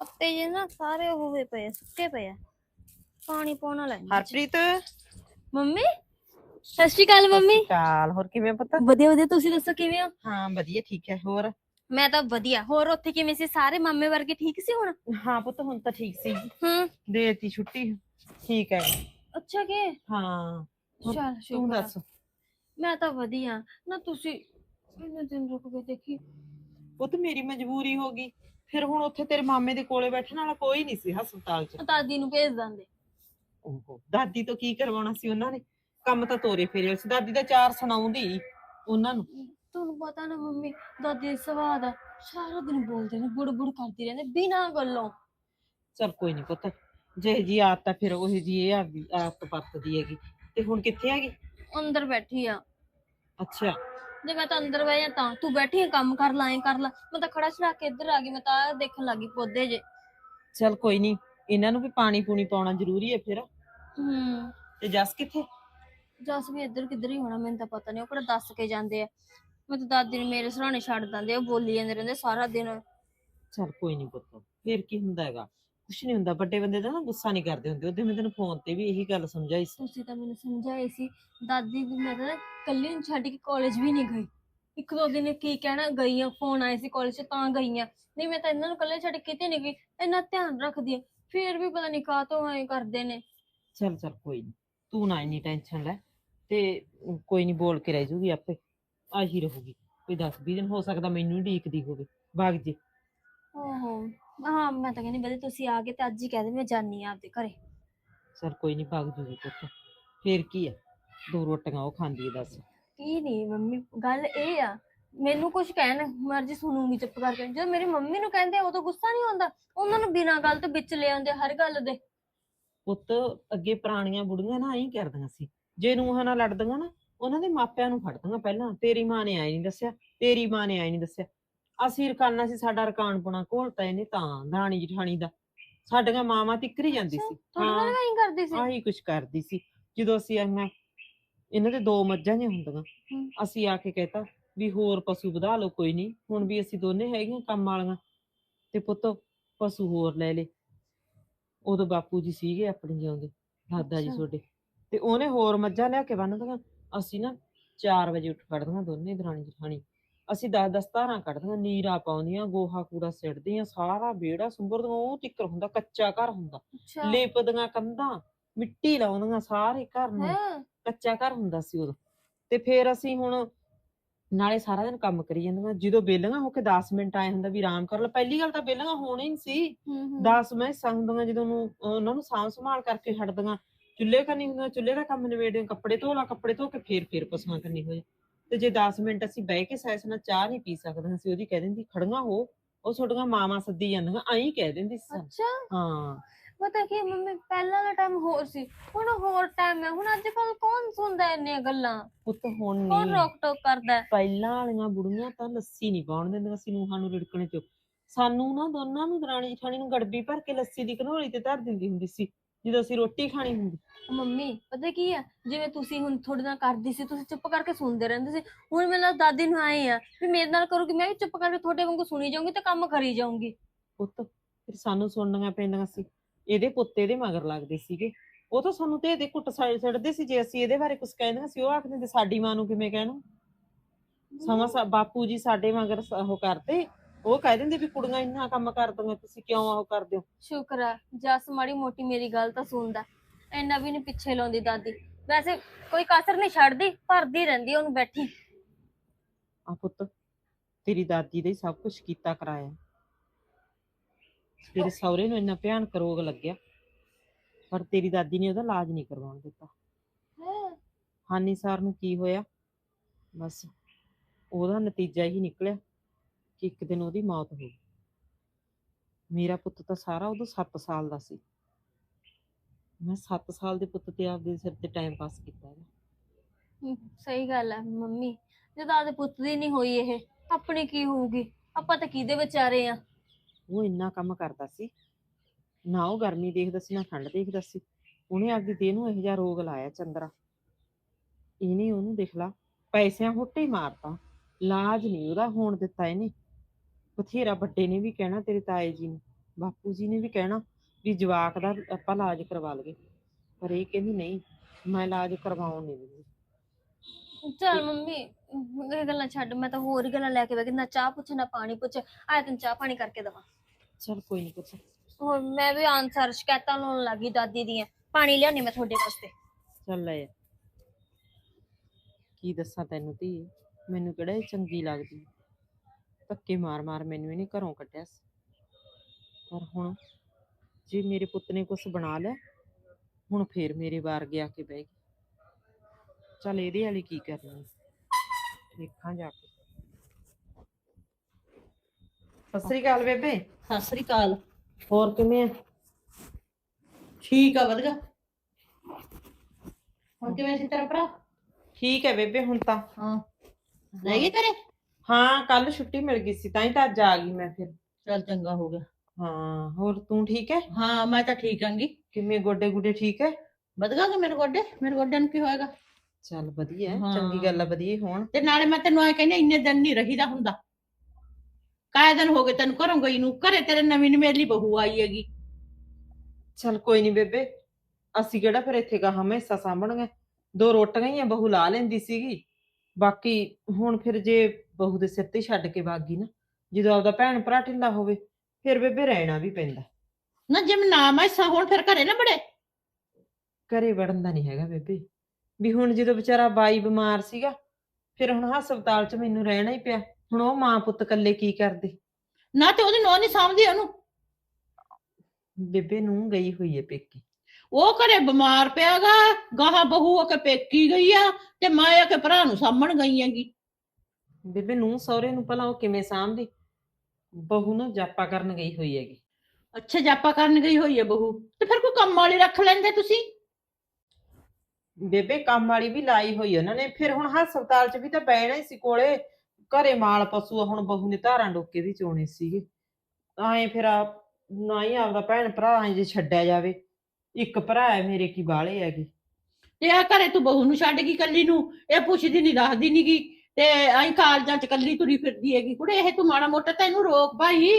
ਪੱਤੇ ਜੇ ਨਾ ਸਾਰੇ ਉਹ ਹੋਏ ਪਏ ਆ, ਸੁੱਕੇ ਪਏ ਆ। ਪਾਣੀ ਪਾਉਣ ਵਾਲਾ। ਹਰਪ੍ਰੀਤ? ਮੰਮੀ? ਸਤਿ ਸ਼੍ਰੀ ਅਕਾਲ ਮੰਮੀ। ਚਾਲ ਹੋਰ ਕਿਵੇਂ ਪੁੱਤ? ਵਧੀਆ ਵਧੀਆ। ਤੁਸੀਂ ਦੱਸੋ ਕਿਵੇਂ ਹੋ? ਹਾਂ ਵਧੀਆ ਠੀਕ ਹੈ। ਹੋਰ? ਮੈਂ ਤਾਂ ਵਧੀਆ। ਹੋਰ ਉੱਥੇ ਕਿਵੇਂ ਸੀ? ਸਾਰੇ ਮਾਮੇ ਵਰਗੇ ਠੀਕ ਸੀ ਹੁਣ? ਹਾਂ ਪੁੱਤ ਹੁਣ ਤਾਂ ਠੀਕ ਸੀ। ਹੂੰ। ਦੇਤੀ ਛੁੱਟੀ। ਠੀਕ ਹੈ। ਅੱਛਾ ਕਿ? ਹਾਂ। ਚਲ ਤੂੰ ਸ਼ੁਕਰ ਆ। ਦੱਸ। ਮੈਂ ਤਾਂ ਵਧੀਆ। ਨਾ ਤੁਸੀਂ ਮੈਨੂੰ ਦਿਨ ਰੁਕ ਕੇ ਦੇਖੀ। ਪੁੱਤ ਮੇਰੀ ਮਜਬੂਰੀ ਹੋ ਗਈ। ਫਿਰ ਹੁਣ ਉੱਥੇ ਤੇਰੇ ਮਾਮੇ ਦੇ ਕੋਲੇ ਬੈਠਣ ਵਾਲਾ ਕੋਈ ਨਹੀਂ ਸੀ ਹਸਪਤਾਲ 'ਚ। ਦਾਦੀ ਨੂੰ ਭੇਜ ਦਿੰਦੇ। ਓਹੋ ਦਾਦੀ ਤੋਂ ਕੀ ਕਰਵਾਉਣਾ ਸੀ ਉਹਨਾਂ ਨੇ? ਕੰਮ ਤਾਂ ਤੋਰੇ ਫੇਰੇ ਸੀ। ਦਾਦੀ ਦਾ ਚਾਰ ਸੁਣਾਉਂਦੀ ਉਹਨਾਂ ਨੂੰ। ਤੁਹਾਨੂੰ ਪਤਾ ਨਾ ਮੰਮੀ ਦਾਦੀ ਦਾ ਸੁਭਾਅ ਦਾ ਸਾਰਾ ਦਿਨ ਬੋਲਦੇ ਨੇ ਬੁੜ ਬੁੜ ਕਰਦੀ ਰਹਿੰਦੇ ਬਿਨਾਂ ਗੱਲੋਂ। ਚਲ ਕੋਈ ਨਹੀਂ ਪੁੱਤ ਜੇ ਜੀ ਆਦਤ ਆ ਫਿਰ ਉਹ ਜੀ ਇਹ ਆਪਦੀ ਆਦਤ ਵਰਤਦੀ ਹੈਗੀ। ਤੇ ਹੁਣ ਕਿੱਥੇ ਹੈਗੀ? ਅੰਦਰ ਬੈਠੀ ਆ। ਅੱਛਾ। ਜੇ ਮੈਂ ਤਾਂ ਅੰਦਰ ਬਹਿ ਜਾ ਤਾਂ ਤੂੰ ਬੈਠੀ ਆ ਕੰਮ ਕਰ ਲਾ ਐਂ ਕਰ ਲਾ। ਮੈਂ ਤਾਂ ਖੜਾ ਛੜਾ ਕੇ ਇੱਧਰ ਆ ਗਈ ਮੈਂ ਤਾਂ ਆਹ ਦੇਖਣ ਲੱਗੀ ਪੌਦੇ ਜੇ। ਚਲ ਕੋਈ ਨਹੀਂ ਇਹਨਾਂ ਨੂੰ ਵੀ ਪਾਣੀ ਪੂਣੀ ਪਾਉਣਾ ਜ਼ਰੂਰੀ ਹੈ ਫਿਰ। ਹੂੰ। ਤੇ ਜਸ ਕਿੱਥੇ? ਜਸ ਵੀ ਇੱਧਰ ਕਿੱਧਰ ਹੀ ਹੋਣਾ ਮੈਨੂੰ ਤਾਂ ਪਤਾ ਨਹੀਂ ਉਹ ਕਿਹੜਾ ਦੱਸ ਕੇ ਜਾਂਦੇ ਆ। ਮੈਂ ਤਾਂ ਦਾਦੀ ਨੇ ਮੇਰੇ ਸਰਾਣੇ ਛੱਡ ਦਿੰਦੇ ਆ ਉਹ ਬੋਲੀ ਜਾਂਦੇ ਰਹਿੰਦੇ ਸਾਰਾ ਦਿਨ। ਚਲ ਕੋਈ ਨਹੀਂ ਪੁੱਤ ਫਿਰ ਕੀ ਹੁੰਦਾ ਹੈਗਾ? ਕੁਛ ਨਹੀਂ ਹੁੰਦਾ ਵੱਡੇ ਬੰਦੇ ਦਾ ਨਾ ਗੁੱਸਾ ਨਹੀਂ ਕਰਦੇ ਹੁੰਦੇ ਉਹਦੇ ਮੈਂ ਤੈਨੂੰ ਫੋਨ ਤੇ ਵੀ ਇਹੀ ਗੱਲ ਸਮਝਾਈ ਸੀ। ਤੁਸੀਂ ਤਾਂ ਮੈਨੂੰ ਸਮਝਾਏ ਸੀ ਦਾਦੀ ਦੀ ਮੈਂ ਤਾਂ ਕੱਲੀ ਨੂੰ ਛੱਡ ਕੇ ਕਾਲਜ ਵੀ ਨਹੀਂ ਗਈ। ਇੱਕ ਦੋ ਦਿਨ ਕੀ ਕਹਿਣਾ ਗਈ ਆ ਫੋਨ ਆਏ ਸੀ ਕਾਲਜ ਤਾਂ ਗਈ ਆ ਨਹੀਂ ਮੈਂ ਤਾਂ ਇਹਨਾਂ ਨੂੰ ਕੱਲੇ ਛੱਡ ਕੇ ਕਿਤੇ ਨਹੀਂ ਗਈ ਇੰਨਾ ਧਿਆਨ ਰੱਖਦੀ ਆ ਫੇਰ ਵੀ ਪਤਾ ਨਹੀਂ ਕਾਹ ਤੋਂ ਐਂ ਕਰਦੇ ਨੇ। ਚਲ ਚਲ ਕੋਈ ਨਹੀਂ ਤੂੰ ਨਾ ਇੰਨੀ ਟੈਨਸ਼ਨ ਲੈ ਤੇ ਕੋਈ ਨਹੀਂ ਬੋਲ ਕੇ ਰਹਿ ਜੂਗੀ ਆਪੇ ਆਹੀ ਰਹੂਗੀ। ਕੋਈ 10 20 ਦਿਨ ਹੋ ਸਕਦਾ ਮੈਨੂੰ ਢੀਕਦੀ ਹੋਵੇ ਭਾਗ ਜੇ। ਓਹੋ। ਹਾਂ ਮੈਂ ਤਾਂ ਕਹਿੰਦੀ ਬਦੇ ਤੁਸੀਂ ਆ ਗਏ ਤੇ ਅੱਜ ਹੀ ਕਹਿ ਦੇ ਮੈਂ ਜਾਨੀ ਆ ਆਪਦੇ ਘਰੇ। ਚਲ ਕੋਈ ਨਹੀਂ ਭਾਗ ਜੂਗੀ ਪੁੱਤ। ਫੇਰ ਕੀ ਹੈ ਦੋ ਰੋਟੀਆਂ ਉਹ ਖਾਂਦੀ ਹੈ ਦੱਸ। ਕੀ ਨਹੀਂ ਮੰਮੀ ਗੱਲ ਇਹ ਆ ਮੈਨੂੰ ਕੁਝ ਕਹਿਣ ਮਰਜ਼ੀ ਸੁਣੂਗੀ ਚੁੱਪ ਕਰਕੇ। ਜਦੋਂ ਮੇਰੀ ਮੰਮੀ ਨੂੰ ਕਹਿੰਦੇ ਉਦੋਂ ਗੁੱਸਾ ਨਹੀਂ ਆਉਂਦਾ। ਉਹਨਾਂ ਨੂੰ ਬਿਨਾਂ ਗੱਲ ਤੋਂ ਵਿੱਚ ਲੈ ਆਉਂਦੇ ਹਰ ਗੱਲ ਦੇ। ਪੁੱਤ ਅੱਗੇ ਪੁਰਾਣੀਆਂ ਬੁੜੀਆਂ ਨਾ ਐਂ ਕਰਦੀਆਂ ਸੀ। ਜੇ ਨੂੰਹਾਂ ਨਾਲ ਲੜਦੀਆਂ ਨਾ ਉਹਨਾਂ ਦੇ ਮਾਪਿਆਂ ਨੂੰ ਫੜਦੀਆਂ ਪਹਿਲਾਂ। ਤੇਰੀ ਮਾਂ ਨੇ ਆਈ ਨਹੀਂ ਦੱਸਿਆ ਤੇਰੀ ਮਾਂ ਨੇ ਆਈ ਨਹੀਂ ਦੱਸਿਆ। ਅਸੀਂ ਰਕਾਨਾ ਸੀ ਸਾਡਾ ਰਕਾਨ ਪੁਣਾ ਘੋਲਤਾ ਇਹਨੇ ਤਾਂ ਦਰਾਣੀ ਜਠਾਣੀ ਦਾ। ਸਾਡੀਆਂ ਮਾਵਾਂ ਤਿੱਕਰੀ ਜਾਂਦੀ ਸੀ। ਨਾਲ ਵੀ ਐਂ ਕਰਦੀ ਸੀ? ਆਹੀ ਕੁਛ ਕਰਦੀ ਸੀ। ਜਦੋਂ ਅਸੀਂ ਆਈਆਂ ਇਹਨਾਂ ਦੇ ਦੋ ਮੱਝਾਂ ਜਿਹੀਆਂ ਹੁੰਦੀਆਂ। ਹਮ। ਅਸੀਂ ਆ ਕੇ ਕਹਿਤਾ ਵੀ ਹੋਰ ਪਸ਼ੂ ਵਧਾ ਲਓ ਕੋਈ ਨਹੀਂ ਹੁਣ ਵੀ ਅਸੀਂ ਦੋਨੇ ਹੈਗੀਆਂ ਕੰਮ ਵਾਲੀਆਂ। ਤੇ ਪੁੱਤ ਪਸ਼ੂ ਹੋਰ ਲੈ ਲੇ। ਉਦੋਂ ਬਾਪੂ ਜੀ ਸੀਗੇ ਆਪਣੇ ਜਿਉਂਦੇ ਦਾਦਾ ਜੀ ਅੱਛਾ। ਤੁਹਾਡੇ। ਤੇ ਉਹਨੇ ਹੋਰ ਮੱਝਾਂ ਲਿਆ ਕੇ ਬੰਨਦੀਆਂ ਅਸੀਂ ਨਾ 4 ਵਜੇ ਉੱਠ ਖੜਦੀਆਂ ਦੋਨੇ ਦਰਾਣੀ ਜਠਾਣੀ। ਅਸੀਂ 10 10 ਧਾਰਾਂ ਕੱਢਦੀਆਂ ਨੀਰਾ ਪਾਉਂਦੀਆਂ ਗੋਹਾ ਕੂੜਾ ਸਿੱਟਦੀਆਂ ਸਾਰਾ ਵਿਹੜਾ ਸੁੰਬਰਦੀਆਂ ਉਹ ਤਿੱਕਰ ਹੁੰਦਾ ਕੱਚਾ ਘਰ ਹੁੰਦਾ। ਅੱਛਾ। ਲੇਪਦੀਆਂ ਕੰਧਾਂ ਮਿੱਟੀ ਲਾਉਂਦੀਆਂ ਸਾਰੇ ਘਰ ਨੂੰ ਹੈ। ਕੱਚਾ ਘਰ ਹੁੰਦਾ ਸੀ ਉਦੋਂ। ਤੇ ਫੇਰ ਅਸੀਂ ਹੁਣ ਨਾਲੇ ਸਾਰਾ ਦਿਨ ਕੰਮ ਕਰੀ ਜਾਂਦੀਆਂ ਜਦੋਂ ਬੇਲੀਆਂ ਹੋ ਕੇ 10 ਮਿੰਟ ਆਏ ਹੁੰਦਾ ਵੀ ਆਰਾਮ ਕਰ ਲੈ ਪਹਿਲੀ ਗੱਲ ਤਾਂ ਬੇਲੀਆਂ ਹੋਣੀ ਹੀ ਨਹੀਂ ਸੀ 10 ਮੈਸਾਂ ਹੁੰਦੀਆਂ ਜਦੋਂ ਨੂੰ ਉਹਨਾਂ ਨੂੰ ਸਾਂਭ ਸੰਭਾਲ ਕਰਕੇ ਛੱਡਦੀਆਂ ਚੁੱਲ੍ਹੇ ਕਰਨੀ ਹੁੰਦੀਆਂ ਚੁੱਲ੍ਹੇ ਦਾ ਕੰਮ ਨਿਬੇੜਦੇ ਕੱਪੜੇ ਧੋ ਲਾ ਕੱਪੜੇ ਧੋ ਕੇ ਫੇਰ ਫੇਰ ਪਸਮਾ ਕਰਨੀ ਹੋ ਜਾਏ ਤੇ ਜੇ 10 ਮਿੰਟ ਅਸੀਂ ਬਹਿ ਕੇ ਸੈਸ ਨਾਲ ਚਾਹ ਨਹੀਂ ਪੀ ਸਕਦੀਆਂ ਸੀ ਉਹਦੀ ਕਹਿ ਦਿੰਦੀ ਖੜੀਆਂ ਹੋ। ਉਹ ਤੁਹਾਡੀਆਂ ਮਾਵਾਂ ਸੱਦੀ ਜਾਂਦੀਆਂ ਐਂ ਕਹਿ ਦਿੰਦੀ ਸੀ ਸਾਨੂੰ। ਅੱਛਾ। ਹਾਂ। ਪਤਾ ਕੀ ਮੰਮੀ ਪਹਿਲਾਂ ਦਾ ਟਾਈਮ ਹੋਰ ਸੀ ਹੁਣ ਹੋਰ ਟਾਈਮ ਹੈ ਹੁਣ ਅੱਜ ਕੱਲ ਕੌਣ ਸੁਣਦਾ ਇੰਨੀਆਂ ਗੱਲਾਂ? ਪੁੱਤ ਹੁਣ ਕੌਣ ਨਹੀਂ। ਰੋਕ ਟੋਕ ਕਰਦਾ? ਹੈ? ਪਹਿਲਾਂ ਵਾਲੀਆਂ ਬੁੜੀਆਂ ਤਾਂ ਲੱਸੀ ਨਹੀਂ ਪਾਉਣ ਦਿੰਦੀਆਂ ਸੀ ਨੂੰਹਾਂ ਨੂੰ ਰਿੜਕਣੇ ਚ। ਸਾਨੂੰ ਨਾ ਦੋਨਾਂ ਨੂੰ ਦਰਾਣੀ ਜਠਾਣੀ ਨੂੰ ਗੜਬੀ ਭਰ ਕੇ ਲੱਸੀ ਦੀ ਘਨੋਲੀ ਤੇ ਧਰ ਦਿੰਦੀ ਹੁੰਦੀ ਸੀ। ਜਦੋਂ ਅਸੀਂ ਰੋਟੀ ਖਾਣੀ ਹੁੰਦੀ। ਮੰਮੀ ਪਤਾ ਕੀ ਆ? ਜਿਵੇਂ ਤੁਸੀਂ ਹੁਣ ਤੁਹਾਡੇ ਨਾਲ ਕਰਦੀ ਸੀ ਤੁਸੀਂ ਚੁੱਪ ਕਰਕੇ ਸੁਣਦੇ ਰਹਿੰਦੇ ਸੀ। ਹੁਣ ਮੇਰੇ ਨਾਲ ਦਾਦੀ ਨੂੰ ਆਏ ਆ ਵੀ ਮੇਰੇ ਨਾਲ ਕਰੂਗੀ ਮੈਂ ਵੀ ਚੁੱਪ ਕਰਕੇ ਤੁਹਾਡੇ ਵਾਂਗੂ ਸੁਣੀ ਜਾਊਂਗੀ ਤੇ ਕੰਮ ਕਰੀ ਜਾਊਂਗੀ। ਪੁੱਤ ਫਿਰ ਸਾਨੂੰ ਸੁਣਨੀਆਂ ਪੈਂਦੀਆਂ ਸੀ। ਇਹਦੇ ਪੁੱਤੇ ਦੇ ਮਗਰ ਲੱਗਦੇ ਸੀਗੇ। ਉਹ ਤਾਂ ਸਾਨੂੰ ਤੇ ਇਹਦੇ ਕੁੱਟ ਸਾਈਡ ਛੱਡਦੇ ਸੀ ਜੇ ਅਸੀਂ ਇਹਦੇ ਬਾਰੇ ਕੁਝ ਕਹਿੰਦੇ ਸੀ ਉਹ ਆਖਦੇ ਸੀ ਸਾਡੀ ਮਾਂ ਨੂੰ ਕਿਵੇਂ ਕਹਿਣਾ? ਸਮਾਂ ਸਾ ਬਾਪੂ ਜੀ ਸਾਡੇ ਮਗਰ ਸ- ਉਹ ਕਰਦੇ। ਉਹ ਕਹਿ ਦਿੰਦੇ ਵੀ ਕੁੜੀਆਂ ਇੰਨਾ ਕੰਮ ਕਰਦੀਆਂ ਤੁਸੀਂ ਕਿਉਂ ਉਹ ਕਰਦੇ ਹੋ? ਸ਼ੁਕਰ ਆ ਜਸ ਮਾੜੀ ਮੋਟੀ ਮੇਰੀ ਗੱਲ ਤਾਂ ਸੁਣਦਾ। ਇੰਨਾ ਵੀ ਨਹੀਂ ਪਿੱਛੇ ਲਾਉਂਦੀ ਦਾਦੀ। ਵੈਸੇ ਕੋਈ ਕਸਰ ਨਹੀਂ ਛੱਡਦੀ ਭਰਦੀ ਰਹਿੰਦੀ ਉਹਨੂੰ ਬੈਠੀ। ਆ ਪੁੱਤ ਤੇਰੀ ਦਾਦੀ ਦੇ ਸਭ ਕੁਝ ਕੀਤਾ ਕਰਾਇਆ। ਤੇਰੇ ਸਹੁਰੇ ਨੂੰ ਇੰਨਾ ਭਿਆਨਕ ਰੋਗ ਲੱਗਿਆ ਪਰ ਤੇਰੀ ਦਾਦੀ ਨੇ ਉਹਦਾ ਇਲਾਜ ਨਹੀਂ ਕਰਵਾਉਣ ਦਿੱਤਾ। ਹਾਨੀ ਸਰ ਨੂੰ ਕੀ ਹੋਇਆ? ਬਸ ਉਹਦਾ ਨਤੀਜਾ ਹੀ ਨਿਕਲਿਆ। ਕਿ ਇੱਕ ਦਿਨ ਉਹਦੀ ਮੌਤ ਹੋ ਗਈ। ਮੇਰਾ ਪੁੱਤ ਤਾਂ ਸਾਰਾ ਉਦੋਂ 7 ਸਾਲ ਦਾ ਸੀ। ਮੈਂ 7 ਸਾਲ ਦੇ ਪੁੱਤ ਤੇ ਆਪਦੇ ਸਿਰ ਤੇ ਟਾਈਮ ਪਾਸ ਕੀਤਾ ਸਹੀ ਗੱਲ ਹੈ ਮੰਮੀ। ਜਦੋਂ ਆਦੇ ਪੁੱਤ ਦੀ ਨਹੀਂ ਹੋਈ ਇਹ ਆਪਣੀ ਕੀ ਹੋਊਗੀ? ਆਪਾਂ ਤਾਂ ਕਿਹਦੇ ਵਿਚਾਰੇ ਆ? ਉਹ ਇੰਨਾ ਕੰਮ ਕਰਦਾ ਸੀ। ਨਾ ਉਹ ਗਰਮੀ ਦੇਖਦਾ ਸੀ ਨਾ ਠੰਡ ਦੇਖਦਾ ਸੀ। ਉਹਨੇ ਆਪਦੀ ਦੇਹ ਨੂੰ ਇਹੋ ਜਿਹਾ ਰੋਗ ਲਾਇਆ ਚੰਦਰਾ। ਇਹਨੇ ਉਹਨੂੰ ਦੇਖ ਲਾ ਪੈਸਿਆਂ ਹੁੱਟੇ ਮਾਰਤਾ। ਲਾਜ ਨਹੀਂ ਉਹਦਾ ਹੋਣ ਦਿੱਤਾ ਇਹਨੇ। ਬਥੇਰਾ ਵੱਡੇ ਨੇ ਵੀ ਕਹਿਣਾ ਤੇਰੇ ਤਾਏ ਜੀ ਨੂੰ ਬਾਪੂ ਜੀ ਨੇ ਵੀ ਕਹਿਣਾ ਵੀ ਜਵਾਕ ਦਾ ਆਪਾਂ ਇਲਾਜ ਕਰਵਾ ਲਈਏ। ਪਰ ਇਹ ਕਹਿੰਦੀ ਨਹੀਂ ਮੈਂ ਇਲਾਜ ਕਰਵਾਉਣ ਨਹੀਂ ਦਿੰਦੀ। ਚੱਲ ਮੰਮੀ ਇਹ ਗੱਲਾਂ ਛੱਡ ਮੈਂ ਤਾਂ ਹੋਰ ਹੀ ਗੱਲਾਂ ਲੈ ਕੇ ਬੈ ਨਾ ਚਾਹ ਪੁੱਛ ਨਾ ਪਾਣੀ ਪੁੱਛ ਆਇਆ ਤੈਨੂੰ ਚਾਹ ਪਾਣੀ ਕਰਕੇ ਦਵਾ। ਚਲ ਕੋਈ ਨਹੀਂ ਪੁੱਤ। ਹੋਰ ਮੈਂ ਵੀ ਆਨਸਰ ਸ਼ਿਕਾਇਤਾਂ ਲਾਉਣ ਲੱਗੀ ਦਾਦੀ ਦੀਆਂ ਪਾਣੀ ਲਿਆਉਣੀ ਮੈਂ ਤੁਹਾਡੇ ਵਾਸਤੇ। ਚੱਲ ਲੈ। ਕੀ ਦੱਸਾਂ ਤੈਨੂੰ ਧੀ ਮੈਨੂੰ ਕਿਹੜਾ ਇਹ ਚੰਗੀ ਲੱਗਦੀ। ਧੱਕੇ ਮਾਰ ਮਾਰ ਮੈਨੂੰ ਇਹਨੇ ਘਰੋਂ ਕੱਢਿਆ ਸੀ। ਪਰ ਹੁਣ ਜੇ ਮੇਰੇ ਪੁੱਤ ਨੇ ਕੁਝ ਬਣਾ ਲਿਆ ਹੁਣ ਫੇਰ ਮੇਰੇ ਵਾਰ ਗਿਆ ਕੇ ਬਹਿ ਗਈ ਚੱਲ ਇਹਦੇ ਵਾਲੀ ਕੀ ਕਰਨੀ? ਦੇਖਾਂ ਜਾ ਕੇ। ਸਤਿ ਸ੍ਰੀ ਅਕਾਲ ਬੇਬੇ। ਸਤਿ ਸ੍ਰੀ ਅਕਾਲ। ਹੋਰ ਕਿਵੇਂ ਆ? ਠੀਕ ਆ ਵਧੀਆ। ਹੁਣ ਕਿਵੇਂ ਸੀ ਤੇਰਾ ਭਰਾ? ਠੀਕ ਹੈ ਬੇਬੇ ਹੁਣ ਤਾਂ। ਹਾਂ। ਰਹਿ ਗਏ ਘਰੇ ਹਾਂ ਕੱਲ ਛੁੱਟੀ ਮਿਲ ਗਈ ਸੀ ਤਾਂ ਹੀ ਤਾਂ ਅੱਜ ਆ ਗਈ ਮੈਂ ਫਿਰ। ਚੱਲ ਚੰਗਾ ਹੋ ਗਿਆ। ਹਾਂ ਹੋਰ ਤੂੰ ਠੀਕ ਹੈ? ਹਾਂ ਮੈਂ ਤਾਂ ਠੀਕ ਆਂਗੀ ਕਿਵੇਂ ਗੋਡੇ ਗੁੱਡੇ ਠੀਕ ਹੈ? ਵਧੀਆ ਕਿ ਮੇਰੇ ਗੋਡੇ? ਮੇਰੇ ਗੋਡਿਆਂ ਨੂੰ ਕੀ ਹੋਏਗਾ? ਚੱਲ ਵਧੀਆ ਹੈ, ਹਾਂ। ਚੰਗੀ ਗੱਲ ਆ ਵਧੀਆ ਹੀ ਹੋਣ। ਤੇ ਨਾਲੇ ਮੈਂ ਤੈਨੂੰ ਐ ਕਹਿੰਦੀ ਇੰਨੇ ਦਿਨ ਨਹੀਂ ਰਹੀਦਾ ਹੁੰਦਾ। ਕਾਏ ਦਿਨ ਹੋ ਗਏ ਤੈਨੂੰ ਘਰੋਂ ਗਈ ਨੂੰ? ਘਰੇ ਤੇਰੇ ਨਵੀਂ ਨਵੇਲੀ ਬਹੂ ਆਈ ਹੈਗੀ। ਚੱਲ ਕੋਈ ਨਹੀਂ ਬੇਬੇ ਅਸੀਂ ਕਿਹੜਾ ਫਿਰ ਇੱਥੇ ਗਾਹਾਂ ਹਿੱਸਾ ਸਾਂਭਣਗੇ। ਦੋ ਰੋਟੀਆਂ ਹੀ ਆ ਬਹੂ ਲਾ ਲੈਂਦੀ ਸੀਗੀ। ਬਾਕੀ ਹੁਣ ਫਿਰ ਜੇ ਬਹੂ ਦੇ ਸਿਰ ਤੇ ਛੱਡ ਕੇ ਵਗ ਗਈ ਨਾ ਜਦੋਂ ਆਪਦਾ ਭੈਣ ਭਰਾ ਢਿੱਲਾ ਹੋਵੇ ਫਿਰ ਬੇਬੇ ਰਹਿਣਾ ਵੀ ਪੈਂਦਾ। ਨਾ ਜਿਵੇਂ ਨਾ ਮੈਸਾ ਹੁਣ ਫਿਰ ਘਰੇ ਨਾ ਬੜੇ ਘਰੇ ਵੜਨ ਦਾ ਨਹੀਂ ਹੈਗਾ ਬੇਬੇ। ਵੀ ਹੁਣ ਜਦੋਂ ਵਿਚਾਰਾ ਬਾਈ ਬਿਮਾਰ ਸੀਗਾ ਫਿਰ ਹੁਣ ਹਸਪਤਾਲ 'ਚ ਮੈਨੂੰ ਰਹਿਣਾ ਹੀ ਪਿਆ। ਹੁਣ ਉਹ ਮਾਂ ਪੁੱਤ ਇਕੱਲੇ ਕੀ ਕਰਦੇ? ਨਾ ਤੇ ਉਹਦੀ ਨੋਹ ਨਹੀਂ ਸਾਂਭਦੀ ਉਹਨੂੰ? ਬੇਬੇ ਨੂੰ ਗਈ ਹੋਈ ਹੈ ਪੇਕੀ। ਉਹ ਘਰੇ ਬਿਮਾਰ ਪਿਆਗਾ ਗਾਹਾਂ ਬਹੂ ਆ ਕੇ ਪੇਕੀ ਗਈ ਆ ਤੇ ਮੈਂ ਆ ਕੇ ਭਰਾ ਨੂੰ ਸਾਂਭਣ ਗਈ ਹੈਗੀ। ਬੇਬੇ ਨੂੰ ਸਹੁਰੇ ਨੂੰ ਭਲਾ ਉਹ ਕਿਵੇਂ ਸਾਂਭਦੀ? ਬਹੂ ਨੂੰ ਜਾਪਾ ਕਰਨ ਗਈ ਹੋਈ ਹੈਗੀ। ਅੱਛਾ ਜਾਪਾ ਕਰਨ ਗਈ ਹੋਈ ਹੈ ਬਹੂ। ਤੇ ਫਿਰ ਕੋਈ ਕੰਮ ਵਾਲੀ ਰੱਖ ਲੈਂਦੇ ਤੁਸੀਂ? ਬੇਬੇ ਕੰਮ ਵਾਲੀ ਵੀ ਲਾਈ ਹੋਈ ਉਹਨਾਂ ਨੇ। ਫਿਰ ਹੁਣ ਹਸਪਤਾਲ 'ਚ ਵੀ ਤਾਂ ਬੈਣਾ ਹੀ ਸੀ ਕੋਲੇ। ਘਰੇ ਮਾਲ ਪਸ਼ੂ ਆ, ਹੁਣ ਬਹੂ ਨੇ ਧਾਰਾਂ ਡੋਕੇ ਵੀ ਚੋਣੇ ਸੀਗੇ। ਐਂ ਫਿਰ ਆ ਨਾ ਹੀ ਆਪਦਾ ਭੈਣ ਭਰਾ ਐਂ ਜੇ ਛੱਡਿਆ ਜਾਵੇ। ਇੱਕ ਭਰਾ ਹੈ ਮੇਰੇ ਕੀ ਬਾਲੇ ਹੈਗੇ। ਤੇ ਆ ਘਰੇ ਤੂੰ ਬਹੂ ਨੂੰ ਛੱਡ ਗਈ ਕੱਲੀ ਨੂੰ। ਇਹ ਪੁੱਛਦੀ ਨਹੀਂ ਦੱਸਦੀ ਨੀ ਗੀ। ਤੇ ਆਈ ਕਾਲਜਾਂ ਚ ਕੱਲੀ ਤੁਰੀ ਫਿਰਦੀ ਹੈਗੀ ਕੁੜੇ ਇਹ ਤੂੰ ਮਾੜਾ ਮੋਟਾ ਤੈਨੂੰ ਰੋਕ ਭਾਈ।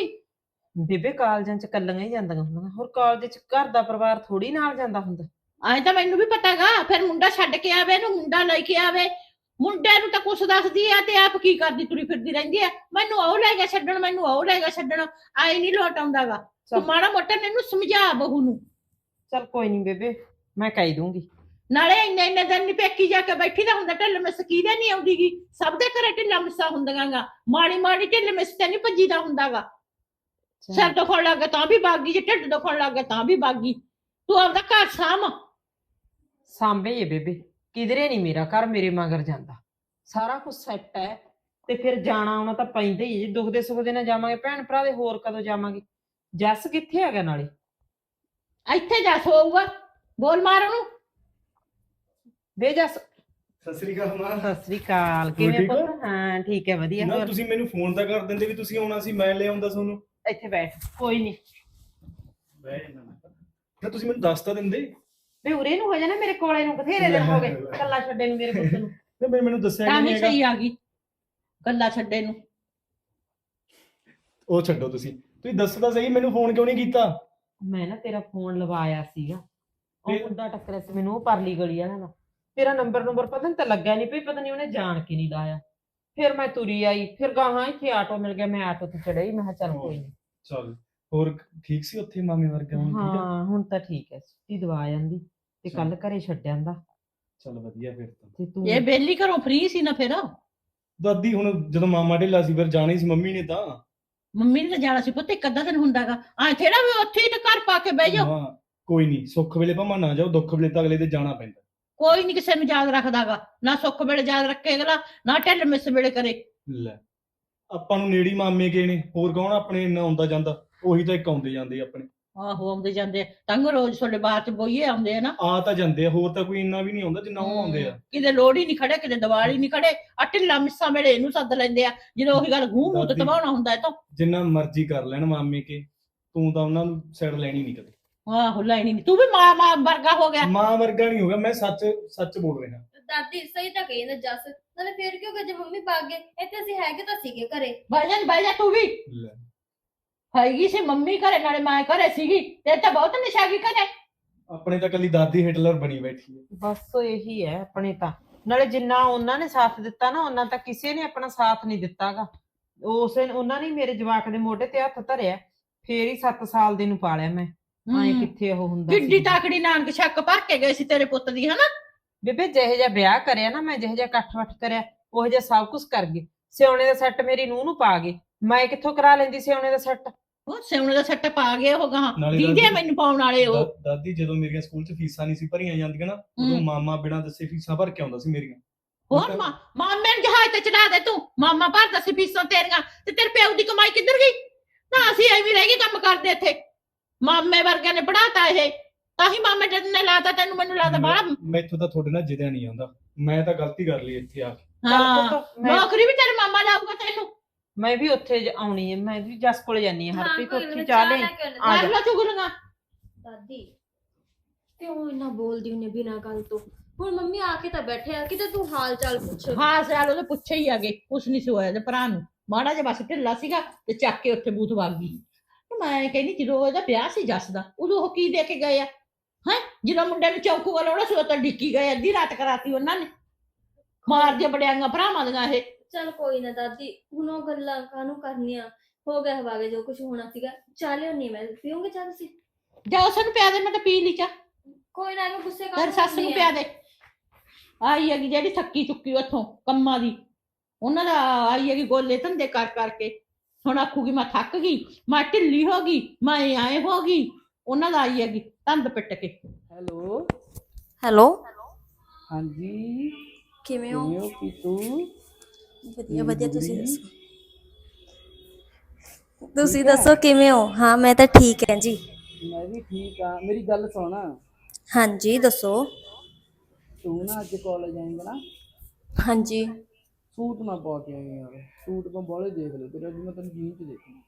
ਬੇਬੇ ਕਾਲਜਾਂ 'ਚ ਕੱਲੀਆਂ ਹੀ ਜਾਂਦੀਆਂ ਹੁੰਦੀਆਂ ਹੋਰ ਕਾਲਜ 'ਚ ਘਰ ਦਾ ਪਰਿਵਾਰ ਥੋੜੀ ਨਾਲ ਜਾਂਦਾ ਹੁੰਦਾ। ਐਂ ਤਾਂ ਮੈਨੂੰ ਵੀ ਪਤਾਗਾ ਫਿਰ ਮੁੰਡਾ ਛੱਡ ਕੇ ਆਵੇ ਇਹਨੂੰ ਮੁੰਡਾ ਲੈ ਕੇ ਆਵੇ। ਮੁੰਡੇ ਨੂੰ ਤਾਂ ਕੁਛ ਦੱਸਦੀ ਆ ਤੇ ਆਪ ਕੀ ਕਰਦੀ ਤੁਰੀ ਫਿਰਦੀ ਰਹਿੰਦੀ ਆ? ਮੈਨੂੰ ਉਹ ਲੈ ਗਿਆ ਛੱਡਣ ਮੈਨੂੰ ਉਹ ਲੈ ਗਿਆ ਛੱਡਣ ਆਈ ਨਹੀਂ ਲੋਟ ਆਉਂਦਾਗਾ। ਤੂੰ ਮਾੜਾ ਮੋਟਾ ਮੈਨੂੰ ਸਮਝਾ ਬਹੂ ਨੂੰ। ਚੱਲ ਕੋਈ ਨਹੀਂ ਬੇਬੇ ਮੈਂ ਕਹਿ ਦੂੰਗੀ। ਨਾਲੇ ਇੰਨੇ ਇੰਨੇ ਦਿਨ ਨੀ ਪੇਕੀ ਜਾ ਕੇ ਬੈਠੀ ਦਾ ਹੁੰਦਾ ਢਿੱਲ ਮਿਸ ਕਿਹਦੇ ਨਹੀਂ ਆਉਂਦੀਗੀ? ਸਭ ਦੇ ਘਰੇ ਢਿੱਲਾ ਮਿੱਸਾ ਹੁੰਦਾਗਾ ਮਾੜੀ ਮਾੜੀ ਢਿੱਲ ਮਿਸ ਤੇ ਨਹੀਂ ਭੱਜੀਦਾ ਹੁੰਦਾਗਾ। ਸਿਰ ਦੁਖਣ ਲੱਗ ਗਿਆ ਤਾਂ ਵੀ ਬਾਗੀ ਜੇ ਢਿੱਡ ਦੁਖਣ ਲੱਗ ਗਿਆ ਤਾਂ ਵੀ ਬਾਗੀ। ਤੂੰ ਆਪਦਾ ਘਰ ਸਾਂਭ। ਸਾਂਭੇ ਏ ਬੇਬੇ ਕਿਧਰੇ ਨਹੀਂ ਮੇਰਾ ਘਰ ਮੇਰੇ ਮਗਰ ਜਾਂਦਾ। ਸਾਰਾ ਕੁਝ ਸੈੱਟ ਹੈ ਤੇ ਫਿਰ ਜਾਣਾ ਆਉਣਾ ਤਾਂ ਪੈਂਦਾ ਹੀ ਹੈ ਜੇ। ਦੁੱਖ ਦੇ ਸੁੱਖ ਦੇ ਨਾਲ ਜਾਵਾਂਗੇ ਭੈਣ ਭਰਾ ਦੇ ਹੋਰ ਕਦੋਂ ਜਾਵਾਂਗੇ? ਜੱਸ ਕਿੱਥੇ ਹੈਗਾ ਨਾਲੇ? ਇੱਥੇ ਜਾ ਸੋਊਗਾ ਬੋਲ ਮਾਰ ਉਹਨੂੰ। ਵੇ ਜੱਸ ਸਤਿ ਸ੍ਰੀ ਅਕਾਲ ਮਾਂ। ਸਤਿ ਸ੍ਰੀ ਅਕਾਲ ਕਿਵੇਂ ਠੀਕ ਹੋ? ਪੁੱਤ? ਹਾਂ? ਠੀਕ ਹੈ ਵਧੀਆ ਨਾ ਹੋਰ? ਤੁਸੀਂ ਮੈਨੂੰ ਫੋਨ ਤਾਂ ਕਰ ਦਿੰਦੇ ਵੀ ਤੁਸੀਂ ਆਉਣਾ ਸੀ ਮੈਂ ਲੈ ਆਉਂਦਾ ਤੁਹਾਨੂੰ। ਇੱਥੇ ਬੈਠ ਕੋਈ ਨਹੀਂ। ਬਹਿ ਜਾਂਦਾ ਮੈਂ ਨਾ ਤੁਸੀਂ ਮੈਨੂੰ ਦੱਸ ਤਾਂ ਦਿੰਦੇ। ਵੇ ਉਰੇ ਨੂੰ ਹੋ ਜਾਣਾ ਮੇਰੇ ਕੋਲੇ ਨੂੰ ਬਥੇਰੇ ਦਿਨ ਹੋ ਗਏ ਕੱਲਾ ਛੱਡੇ ਨੂੰ ਮੇਰੇ ਪੁੱਤ ਨੂੰ। ਤੇ ਮੈਨੂੰ ਮੈਨੂੰ ਦੱਸਿਆ ਤਾਂ ਕਿ ਵੀ ਨਹੀਂ ਹੈਗਾ। ਸਹੀ ਆ ਗਈ ਗੱਲਾਂ ਛੱਡੇ ਨੂੰ। ਉਹ ਛੱਡੋ ਤੁਸੀਂ। ਤੁਸੀਂ ਦੱਸੋ ਤਾਂ ਸਹੀ ਮੈਨੂੰ ਫੋਨ ਕਿਉਂ ਨਹੀਂ ਕੀਤਾ? ਮੈਂ ਨਾ ਤੇਰਾ ਫੋਨ ਲਵਾਇਆ ਸੀਗਾ। ਉਹ ਫਿਰ? ਮੁੰਡਾ ਟੱਕਰਿਆ ਸੀ ਮੈਨੂੰ ਉਹ ਪਰਲੀ ਗਲੀ ਵਾਲਾ ਦਾ ਤੇਰਾ ਨੰਬਰ ਨੰਬਰ ਪਤਾ ਨਹੀਂ ਤਾਂ ਲੱਗਾ ਨਹੀਂ ਪਈ ਪਤਾ ਨਹੀਂ ਉਹਨੇ ਜਾਣ ਕੇ ਨਹੀਂ ਲਾਇਆ। ਫਿਰ ਮੈਂ ਤੁਰੀ ਆਈ ਫਿਰ ਗਾਹਾਂ ਇੱਥੇ ਆਟੋ ਮਿਲ ਗਿਆ ਮੈਂ ਆਟੋ ਤੇ ਚੜ੍ਹੀ ਮੈਂ ਕਿਹਾ ਚੱਲ ਕੋਈ ਨਹੀਂ ਚਲ ਹੋਰ ਠੀਕ ਸੀ ਉੱਥੇ ਮਾਮੇ ਵਰਗਾ ਹੁਣ ਠੀਕ ਆ? ਹਾਂ ਹੁਣ ਤਾਂ ਠੀਕ ਹੈ ਛੁੱਟੀ ਦਵਾ ਜਾਂਦੀ ਤੇ ਕੱਲ ਘਰੇ ਛੱਡ ਜਾਂਦਾ ਚਲ ਵਧੀਆ ਫਿਰ ਤਾਂ। ਤੇ ਤੂੰ ਇਹ ਬੇਲੀ ਘਰੋਂ ਫ੍ਰੀ ਸੀ ਨਾ ਫਿਰ? ਦਾਦੀ ਹੁਣ ਜਦੋਂ ਮਾਮਾ ਢਿੱਲਾ ਸੀ ਫਿਰ ਜਾਣੀ ਸੀ ਮੰਮੀ ਨੇ ਤਾਂ। ਮੰਮੀ ਨੇ ਤਾਂ ਜਾਣਾ ਸੀ ਪੁੱਤ ਇੱਕ ਅੱਧਾ ਦਿਨ ਹੁੰਦਾਗਾ। ਐ ਥੇੜਾ ਵੀ ਉੱਥੇ ਹੀ ਤਾਂ ਘਰ ਪਾ ਕੇ ਬਹਿ ਜਾਓ। ਹਾਂ ਕੋਈ ਨਹੀਂ ਸੁੱਖ ਵੇਲੇ ਭਾਵੇਂ ਨਾ ਜਾਓ ਦੁੱਖ ਵੇਲੇ ਤਾਂ ਅਗਲੇ ਤੇ ਜਾਣਾ ਪੈਂਦਾ। ਕੋਈ ਨਹੀਂ ਕਿਸੇ ਨੂੰ ਯਾਦ ਰੱਖਦਾਗਾ ਨਾ ਸੁੱਖ ਵੇਲੇ ਯਾਦ ਰੱਖੇ ਅਗਲਾ ਨਾ ਢਿੱਲ ਮਿਸ ਵੇਲੇ ਕਰੇ। ਲੈ ਆਪਾਂ ਨੂੰ ਨੇੜੀ ਮਾਮੇ ਕੇ ਨੇ ਹੋਰ ਕੌਣ ਆਪਣੇ ਇੰਨਾ ਆਉਂਦਾ ਜਾਂਦਾ? ਉਹੀ ਤਾਂ ਇੱਕ ਆਉਂਦੇ ਜਾਂਦੇ ਆਪਣੇ। ਆਹੋ ਆਉਂਦੇ ਜਾਂਦੇ। ਤੰਗ ਰੋਜ਼ ਤੁਹਾਡੇ ਚ ਬੋਈਏ ਆਉਂਦੇ ਆ ਨਾ। ਆ ਤਾਂ ਜਾਂਦੇ ਆ ਹੋਰ ਤਾਂ ਕੋਈ ਇੰਨਾ ਵੀ ਨਹੀਂ ਆਉਂਦਾ ਜਿੰਨਾ ਉਹ ਆਉਂਦੇ ਆ। ਕਿਤੇ ਲੋੜੀ ਨਹੀਂ ਖੜੇ ਕਿਤੇ ਦੀਵਾਲੀ ਨਹੀਂ ਖੜੇ। ਆ ਢਿੱਲਾ ਮਿੱਸਾ ਵੇਲੇ ਇਹਨੂੰ ਸੱਦ ਲੈਂਦੇ ਆ ਜਦੋਂ ਉਹੀ ਗੱਲ ਗੂੰ ਮੂੰਹ ਤੇ ਦਾਦੀ। ਤਬਾਉਣਾ ਹੁੰਦਾ ਇਹ ਤੋਂ। ਜਿੰਨਾ ਮਰਜ਼ੀ ਕਰ ਲੈਣ ਮਾਮੇ ਕੇ ਤੂੰ ਤਾਂ ਉਹਨਾਂ ਨੂੰ ਸਾਈਡ ਲੈਣੀ ਨਹੀਂ ਕਦੇ। ਆਹੋ ਲੈਣੀ ਨਹੀਂ। ਤੂੰ ਵੀ ਮਾਂ ਮਾਂ ਵਰਗਾ ਹੋ ਗਿਆ। ਮਾਂ ਵਰਗਾ ਨਹੀਂ ਹੋਗਾ ਮੈਂ ਸੱਚ ਸੱਚ ਬੋਲ ਰਿਹਾ। ਦਾਦੀ ਸਹੀ ਤਾਂ ਕਹੀ ਨਾ ਜੱਸ। ਨਾਲੇ ਫੇਰ ਕਿਉਂ ਕਿ ਜੇ ਮੰਮੀ ਭੱਗ ਗਏ? ਇੱਥੇ ਅਸੀਂ ਹੈਗੇ ਤਾਂ ਸੀਗੇ ਘਰੇ। ਬਹਿ ਜਾ ਬਹਿ ਜਾ ਤੂੰ ਵੀ। ਲੈ। ਹੈਗੀ ਸੀ ਮੰਮੀ ਘਰੇ ਨਾਲੇ ਮੈਂ ਘਰੇ ਸੀਗੀ। ਤੇ ਤਾਂ ਬਹੁਤ ਨਸ਼ਾ ਕੀ ਘਰੇ ਆਪਣੇ ਤਾਂ ਕੱਲੀ ਦਾਦੀ ਹਿਟਲਰ ਬਣੀ ਬੈਠੀ ਹੈ। ਬਸ ਇਹੀ ਹੈ ਆਪਣੇ ਤਾਂ। ਨਾਲੇ ਜਿੰਨਾ ਉਹਨਾਂ ਨੇ ਸਾਥ ਦਿੱਤਾ ਨਾ ਉਹਨਾਂ ਤਾਂ ਕਿਸੇ ਨੇ ਆਪਣਾ ਸਾਥ ਨਹੀਂ ਦਿੱਤਾਗਾ। ਉਸੇ ਉਹਨਾਂ ਨੇ ਹੀ ਮੇਰੇ ਜਵਾਕ ਦੇ ਮੋਢੇ ਤੇ ਹੱਥ ਧਰਿਆ। ਫੇਰ ਹੀ 7 ਸਾਲ ਦੇ ਨੂੰ ਪਾਲਿਆ ਮੈਂ। ਐ ਹਮ। ਕਿੱਥੇ ਉਹ ਹੁੰਦਾ ਕਿੱਡੀ ਸੀ। ਤਾਕੜੀ ਨਾਨਕ ਛੱਕ ਭਰ ਕੇ ਗਏ ਸੀ ਤੇਰੇ ਪੁੱਤ ਦੀ ਹਨਾ? ਬੇਬੇ ਜਿਹੇ ਜਿਹਾ ਵਿਆਹ ਕਰਿਆ ਨਾ ਮੈਂ ਜਿਹੇ ਜਿਹਾ ਇਕੱਠ ਵੱਠ ਕਰਿਆ ਉਹ ਜਿਹਾ ਸਭ ਕੁਝ ਕਰ ਗਏ ਸਿਉਣੇ ਦਾ ਸੈੱਟ ਮੇਰੀ ਨੂੰਹ ਨੂੰ ਪਾ ਗਏ ਮੈਂ ਕਿੱਥੋਂ ਕਰਾ ਲੈਂਦੀ ਸਿਉਣੇ ਦਾ ਸੈੱਟ? ਉਹ ਸਿਉਣੇ ਦਾ ਸੱਟ ਪਾ ਗਏ ਉਹ ਗਾਂ ਨਾਲੇ ਦੀਦੇ ਦਾਦੀ- ਮੈਨੂੰ ਪਾਉਣ ਵਾਲੇ ਉਹ। ਦਾ- ਦਾਦੀ ਜਦੋਂ ਮੇਰੀਆਂ ਸਕੂਲ 'ਚ ਫੀਸਾਂ ਨਹੀਂ ਸੀ ਭਰੀਆਂ ਜਾਂਦੀਆਂ ਨਾ ਉਦੋਂ ਹਮ। ਮਾਮਾ ਬਿਨਾਂ ਦੱਸੇ ਫੀਸਾਂ ਭਰ ਕੇ ਆਉਂਦਾ ਸੀ ਮੇਰੀਆਂ। ਹੋਰ ਮਾਂ ਮਾਮੇ ਨੂੰ ਜਹਾਜ਼ ਤੇ ਚੜਾ ਦੇ ਤੂੰ। ਮਾਮਾ ਭਰਦਾ ਸੀ ਫੀਸਾਂ ਤੇਰੀਆਂ ਤੇ ਤੇਰੇ ਪਿਓ ਦੀ ਕਮਾਈ ਕਿੱਧਰ ਗਈ? ਨਾ ਅਸੀਂ ਐਵੇਂ ਰਹਿ ਗਏ ਕੰਮ ਕਰਦੇ ਇੱਥੇ। ਮਾਮੇ ਵਰਗਿਆਂ ਨੇ ਪੜਾਤਾ ਇਹ ਤਾਂ ਹੀ ਮਾਮੇ ਜਦ ਨੇ ਲਾਤਾ ਤੈਨੂੰ ਮੈਨੂੰ ਲੱਗਦਾ ਬਾਹਲਾ ਮੈਥੋਂ ਤਾਂ ਤੁਹਾਡੇ ਨਾਲ ਜਿੱਦਿਆ ਨਹੀਂ ਆਉਂਦਾ। ਮੈਂ ਤਾਂ ਗਲਤੀ ਕਰ ਲਈ ਇੱਥੇ ਆ ਕੇ। ਹਾਂ ਨੌਕਰੀ ਵੀ ਤੇਰੇ ਮਾਮਾ ਲਾਊਗਾ ਤੈਨੂੰ। ਮੈਂ ਵੀ ਉੱਥੇ ਜ- ਆਉਣੀ ਹੈ ਮੈਂ ਵੀ ਜਸ ਕੋਲ ਜਾਨੀ ਹਾਂ ਹਰਪ੍ਰੀਤ ਉੱਥੇ ਨਾ, ਚਾਹ ਲੈ। ਆ ਕਰ ਜਾ। ਲੋ ਚੁਗਲੀਆਂ। ਦਾਦੀ ਕਿਉਂ ਇੰਨਾ ਬੋਲਦੀ ਹੁੰਨੇ ਬਿਨਾਂ ਗੱਲ ਤੋਂ? ਹੁਣ ਮੰਮੀ ਆ ਕੇ ਤਾਂ ਬੈਠੇ ਆ ਕਿਤੇ ਤੂੰ ਹਾਲ ਚਾਲ ਪੁੱਛ। ਹਾਂ ਸਿਆਲ ਉਹਦੇ ਪੁੱਛੇ ਹੀ ਆਗੇ ਕੁਛ ਨਹੀਂ ਸੀ ਹੋਇਆ ਤੇ ਭਰਾ ਨੂੰ। ਮਾੜਾ ਜਿਹਾ ਬਸ ਢਿੱਲਾ ਸੀਗਾ ਤੇ ਚੱਕ ਕੇ ਉੱਥੇ ਬੂਥ ਵਗ ਗਈ। ਮੈਂ ਕਹਿੰਦੀ ਜਦੋਂ ਉਹਦਾ ਵਿਆਹ ਸੀ ਜੱਸ ਦਾ ਉਦੋਂ ਉਹ ਕੀ ਦੇ ਕੇ ਗਏ ਆ? ਹੈ? ਜਦੋਂ ਮੁੰਡੇ ਨੂੰ ਚੌਕੂ ਵਾਲਾ ਉਹਦਾ ਸੀ ਉਹ ਤਾਂ ਡਿੱਕੀ ਗਏ ਅੱਧੀ ਰਾਤ ਕਰਾਤੀ ਉਹਨਾਂ ਨੇ। ਮਾਰ ਦੀਆਂ ਬੜਿਆਂਗਾ ਭਰਾਵਾਂ ਦੀਆਂ ਇਹ। ਚਲ ਕੋਈ ਨਾ ਦਾਦੀ ਹੁਣ ਉਹ ਗੱਲਾਂ ਕਾਹਨੂੰ ਕਰਨੀਆਂ? ਹੋ ਗਿਆ ਹਵਾਗੇ ਜੋ ਕੁਝ ਹੋਣਾ ਸੀਗਾ। ਚਾਲਿਓ ਨਹੀਂ ਮੈਂ ਪੀਉਂਗੇ ਚਾਹ ਤੁਸੀਂ? ਜਾ ਉਸ ਨੂੰ ਪਿਆ ਦੇ ਮੈਂ ਤਾਂ ਪੀ ਲਈ ਚਾ ਕੋਈ ਨਾ ਐਵੇਂ ਗੁੱਸੇ ਕਰ ਤੇਰੀ ਸੱਸ ਨੂੰ ਪਿਆ ਦੇ। ਆਈ ਹੈਗੀ ਜਿਹੜੀ ਥੱਕੀ ਚੁੱਕੀ ਉੱਥੋਂ ਕੰਮਾਂ ਦੀ। ਉਹਨਾਂ ਦਾ ਆਈ ਹੈਗੀ ਗੋਲੇ ਧੰਦੇ ਕਰ ਕਰਕੇ ਹੁਣ ਆਖੂਗੀ ਮੈਂ ਥੱਕ ਗਈ ਮੈਂ ਢਿੱਲੀ ਹੋ ਗਈ ਮੈਂ ਐ ਹੋ ਗਈ ਉਹਨਾਂ ਦਾ ਆਈ ਹੈਗੀ ਤੰਦ ਪਿੱਟ ਕੇ। ਹੈਲੋ। ਹੈਲੋ। ਹਾਂਜੀ। ਕਿਵੇਂ ਕਿਵੇਂ ਹੋ ਕੀਤੂ ਵਧੀਆ ਵਧੀਆ, ਤੁਸੀਂ ਦੱਸੋ। ਤੁਸੀਂ ਦੱਸੋ ਕਿਵੇਂ ਹੋ? ਹਾਂ ਮੈਂ ਤਾਂ ਠੀਕ ਹਾਂ ਜੀ। ਮੈਂ ਵੀ ਠੀਕ ਆ ਮੇਰੀ ਗੱਲ ਸੁਣ। ਹਾਂਜੀ ਦੱਸੋ। ਤੂੰ ਨਾ ਅੱਜ ਕਾਲਜ ਆਏਂਗਾ ਨਾ। ਹਾਂਜੀ। ਸੂਟ ਨਾ ਪਾ ਕੇ ਆਈ ਯਾਰ ਸੂਟ ਤਾਂ ਬਾਲੇ ਦੇਖ ਲਓ ਤੇਰੇ ਅੱਜ ਮੈਂ ਤੈਨੂੰ ਜੀਨ ਚ ਦੇਖਣਾ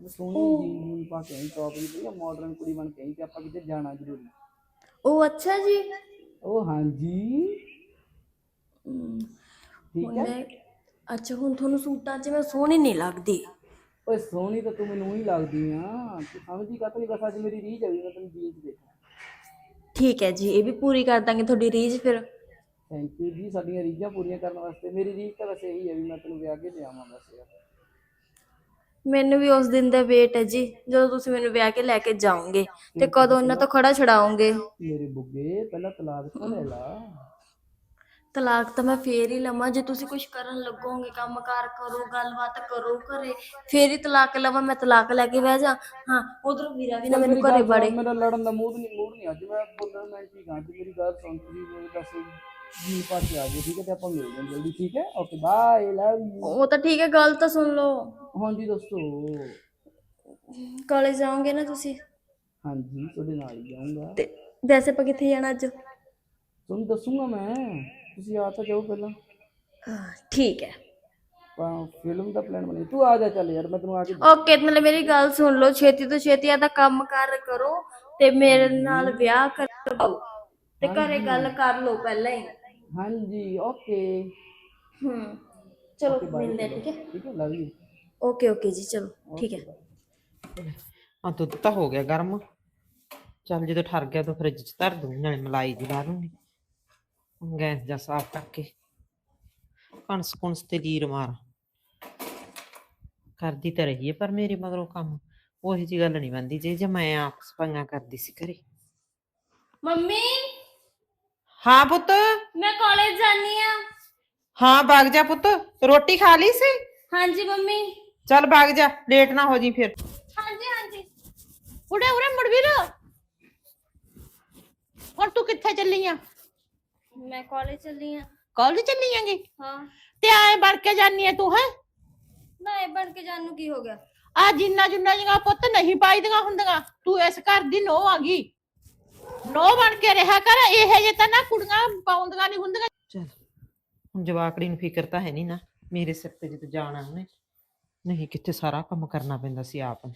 ਮੈਂ ਸੋਹਣੀ ਜੀਨ ਜੀਨ ਪਾ ਕੇ ਆਈ ਟੌਪ ਦੀ ਵਧੀਆ ਮਾਡਰਨ ਕੁੜੀ ਬਣ ਕੇ ਆਈ ਤੇ ਆਪਾਂ ਕਿਤੇ ਜਾਣਾ ਜ਼ਰੂਰੀ। ਉਹ ਅੱਛਾ ਜੀ। ਉਹ ਹਾਂਜੀ। ਠੀਕ ਹੈ। ਮੈਂ ਅੱਛਾ ਹੁਣ ਤੁਹਾਨੂੰ ਸੂਟਾਂ 'ਚ ਮੈਂ ਸੋਹਣੀ ਨਹੀਂ ਲੱਗਦੀ। ਓਏ ਸੋਹਣੀ ਤਾਂ ਤੂੰ ਮੈਨੂੰ ਹੀ ਲੱਗਦੀ ਆ। ਤੂੰ ਸਮਝੀ ਕਾ ਤੂੰ ਬਸ ਅੱਜ ਮੇਰੀ ਰੀਝ ਆ ਵੀ ਮੈਂ ਤੈਨੂੰ ਜੀਨ ਚ ਦੇਖਣਾ ਠੀਕ ਹੈ ਜੀ ਇਹ ਵੀ ਪੂਰੀ ਕਰ ਦਾਂਗੇ ਤੁਹਾਡੀ ਰੀਝ ਫਿਰ। ਥੈਂਕ ਯੂ ਜੀ ਸਾਡੀਆਂ ਰੀਝਾਂ ਪੂਰੀਆਂ ਕਰਨ ਵਾਸਤੇ। ਮੇਰੀ ਰੀਝ ਤਾਂ ਬਸ ਇਹੀ ਹੈ ਵੀ ਮੈਂ ਤੈਨੂੰ ਵਿਆਹ ਕੇ ਲਿਆਵਾਂ ਬਸ ਯਾਰ। ਮੈਨੂੰ ਵੀ ਉਸ ਦਿਨ ਦਾ ਵੇਟ ਹੈ ਜੀ ਜਦੋਂ ਤੁਸੀਂ ਮੈਨੂੰ ਵਿਆਹ ਕੇ ਲੈ ਕੇ ਜਾਓਗੇ ਤੇ ਕਦੋਂ ਇਹਨਾਂ ਤੋਂ ਖੜਾ ਛਡਾਓਗੇ? ਮੇਰੇ ਬੁੱਗੇ ਪਹਿਲਾਂ ਤਲਾਕ ਤਾਂ ਲੈ ਲਾ। ਤਲਾਕ ਤਾਂ ਮੈਂ ਫੇਰ ਹੀ ਲਵਾਂ ਜੇ ਤੁਸੀਂ ਕੁਝ ਕਰਨ ਲੱਗੋਗੇ ਕੰਮਕਾਰ ਕਰੋ ਗੱਲਬਾਤ ਕਰੋ ਘਰੇ ਫੇਰ ਹੀ ਤਲਾਕ ਲਵਾਂ ਮੈਂ ਤਲਾਕ ਲੈ ਕੇ ਬਹਿ ਜਾ। ਹਾਂ ਉਧਰ ਵੀਰਾ ਵੀ ਨਾ ਮੈਨੂੰ ਘਰੇ ਬੜੇ ਮੇਰਾ ਲੜਨ ਦਾ ਮੂਡ ਨਹੀਂ ਮੂਡ ਨਹੀਂ ਅੱਜ ਮੈਂ ਬੋਲਣ ਮੈਂ ਹਾਂ ਅੱਜ ਮੇਰੀ ਗੱਲ ਸੁਣ ਤੁਸੀਂ ਮੇਰੇ ਦੱਸ ਜੀ ਪਾ ਕੇ ਆ ਜਾਓ ਠੀਕ ਹੈ ਤੇ ਆਪਾਂ ਮਿਲਦੇ ਹਾਂ ਜਲਦੀ ਠੀਕ ਹੈ? ਓਕੇ ਬਾਏ ਲਵ ਯੂ ਉਹ ਤਾਂ ਠੀਕ ਹੈ ਗੱਲ ਤਾਂ ਸੁਣ ਲਓ। ਹਾਂਜੀ ਦੋਸਤੋ ਕਾਲਜ ਜਾਓਗੇ ਨਾ ਤੁਸੀਂ? ਹਾਂਜੀ ਤੁਹਾਡੇ ਨਾਲ ਹੀ ਜਾਊਂਗਾ। ਤੇ ਵੈਸੇ ਆਪਾਂ ਕਿੱਥੇ ਜਾਣਾ ਅੱਜ? ਤੁਹਾਨੂੰ ਦੱਸੂਗਾ ਮੈਂ। ਤੁਸੀਂ ਆ ਤਾਂ ਜਾਓ ਪਹਿਲਾਂ। ਹਾਂ, ਠੀਕ ਹੈ। ਆਪਾਂ ਫਿਲਮ ਦਾ ਪਲਾਨ ਬਣਾਈ ਤੂੰ ਆ ਜਾ ਚੱਲ ਯਾਰ ਮੈਂ ਤੈਨੂੰ ਆ ਕੇ ਓਕੇ ਮਤਲਬ ਮੇਰੀ ਗੱਲ ਸੁਣ ਲਓ ਛੇਤੀ ਤੋਂ ਛੇਤੀ ਆਦਾ ਕੰਮ ਕਰ ਕਰੋ ਤੇ ਮੇਰੇ ਨਾਲ ਵਿਆਹ ਕਰਵਾਓ। ਤੇ ਘਰੇ ਗੱਲ ਕਰ ਲਓ ਪਹਿਲਾਂ ਹੀ। ਹਾਂਜੀ ਓਕੇ ਹੂੰ ਚਲੋ ਮਿਲਦੇ ਹਾਂ, ਠੀਕ ਹੈ? ਠੀਕ ਹੈ ਲਵ ਯੂ ਓਕੇ ਓਕੇ ਜੀ ਚਲੋ ਠੀਕ ਹੈ। ਆ ਦੁੱਧ ਤਾਂ ਹੋ ਗਿਆ ਗਰਮ। ਚੱਲ ਜਦੋਂ ਠਰ ਗਿਆ ਤਾਂ ਫ੍ਰਿਜ 'ਚ ਧਰ ਦੂੰਗੀ ਨਾਲੇ ਮਲਾਈ ਜੀ ਲਾ ਦੂੰਗੀ ਹੁਣ ਗੈਸ ਜਾਂ ਸਾਫ਼ ਕਰਕੇ। ਕਣਸ ਕੁਣਸ ਤੇ ਲੀਰ ਮਾਰ। ਕਰਦੀ ਤਾਂ ਰਹੀ ਹੈ ਪਰ ਮੇਰੇ ਮਗਰੋਂ ਕੰਮ। ਉਹੀ ਜੀ ਗੱਲ ਨਹੀਂ ਬੰਦੀ ਜੇ ਜੇ ਮੈਂ ਆਪ ਸਫਾਈਆਂ ਕਰਦੀ ਸੀ ਘਰੇ। ਮੰਮੀ! ਹਾਂ ਪੁੱਤ ਮੈਂ ਕਾਲਜ ਜਾਣੀ ਆ ਹਾਂ ਬਾਗ ਜਾ ਪੁੱਤ ਰੋਟੀ ਖਾ ਲਈ ਸੀ ਹਾਂਜੀ ਮੰਮੀ ਚੱਲ ਬਾਗ ਜਾ ਲੇਟ ਨਾ ਹੋ ਜੀ ਫਿਰ ਹਾਂਜੀ ਹਾਂਜੀ ਉੜੇ ਉੜੇ ਮੁੜ ਵੀਰ ਹੁਣ ਤੂੰ ਕਿੱਥੇ ਚੱਲੀ ਆ ਮੈਂ ਕਾਲਜ ਚੱਲੀ ਆ ਕਾਲਜ ਚੱਲੀ ਆਂਗੀ ਹਾਂ ਤੇ ਆਏ ਬਣ ਕੇ ਜਾਨੀ ਆ ਤੂੰ ਹੈ ਨਾ ਇਹ ਬਣ ਕੇ ਜਾਣ ਨੂੰ ਕੀ ਹੋ ਗਿਆ ਆ ਜਿੰਨਾ ਜੁੰਨਾ ਜਿਹਾ ਪੁੱਤ ਨਹੀਂ ਪਾਈਦੀਆਂ ਹੁੰਦੀਆਂ ਤੂੰ ਇਸ ਘਰ ਦੀ ਨੋ ਆਂਗੀ ਨੋ ਬਣ ਕੇ ਰਿਹਾ ਕਰ ਇਹ ਜੇ ਤਾਂ ਨਾ ਕੁੜੀਆਂ ਪਾਉਂਦੀਆਂ ਨਹੀਂ ਹੁੰਦੀਆਂ। ਚੱਲ ਹੁਣ ਜਵਾਕੜੀ ਨੂੰ ਫਿਕਰ ਤਾਂ ਹੈ ਨਹੀਂ ਨਾ ਮੇਰੇ ਸਿਰ ਤੇ ਜਦੋਂ ਜਾਣਾ ਉਹਨੇ ਨਹੀਂ ਕਿੱਥੇ ਸਾਰਾ ਕੰਮ ਕਰਨਾ ਪੈਂਦਾ ਸੀ ਆਪ ਨੂੰ।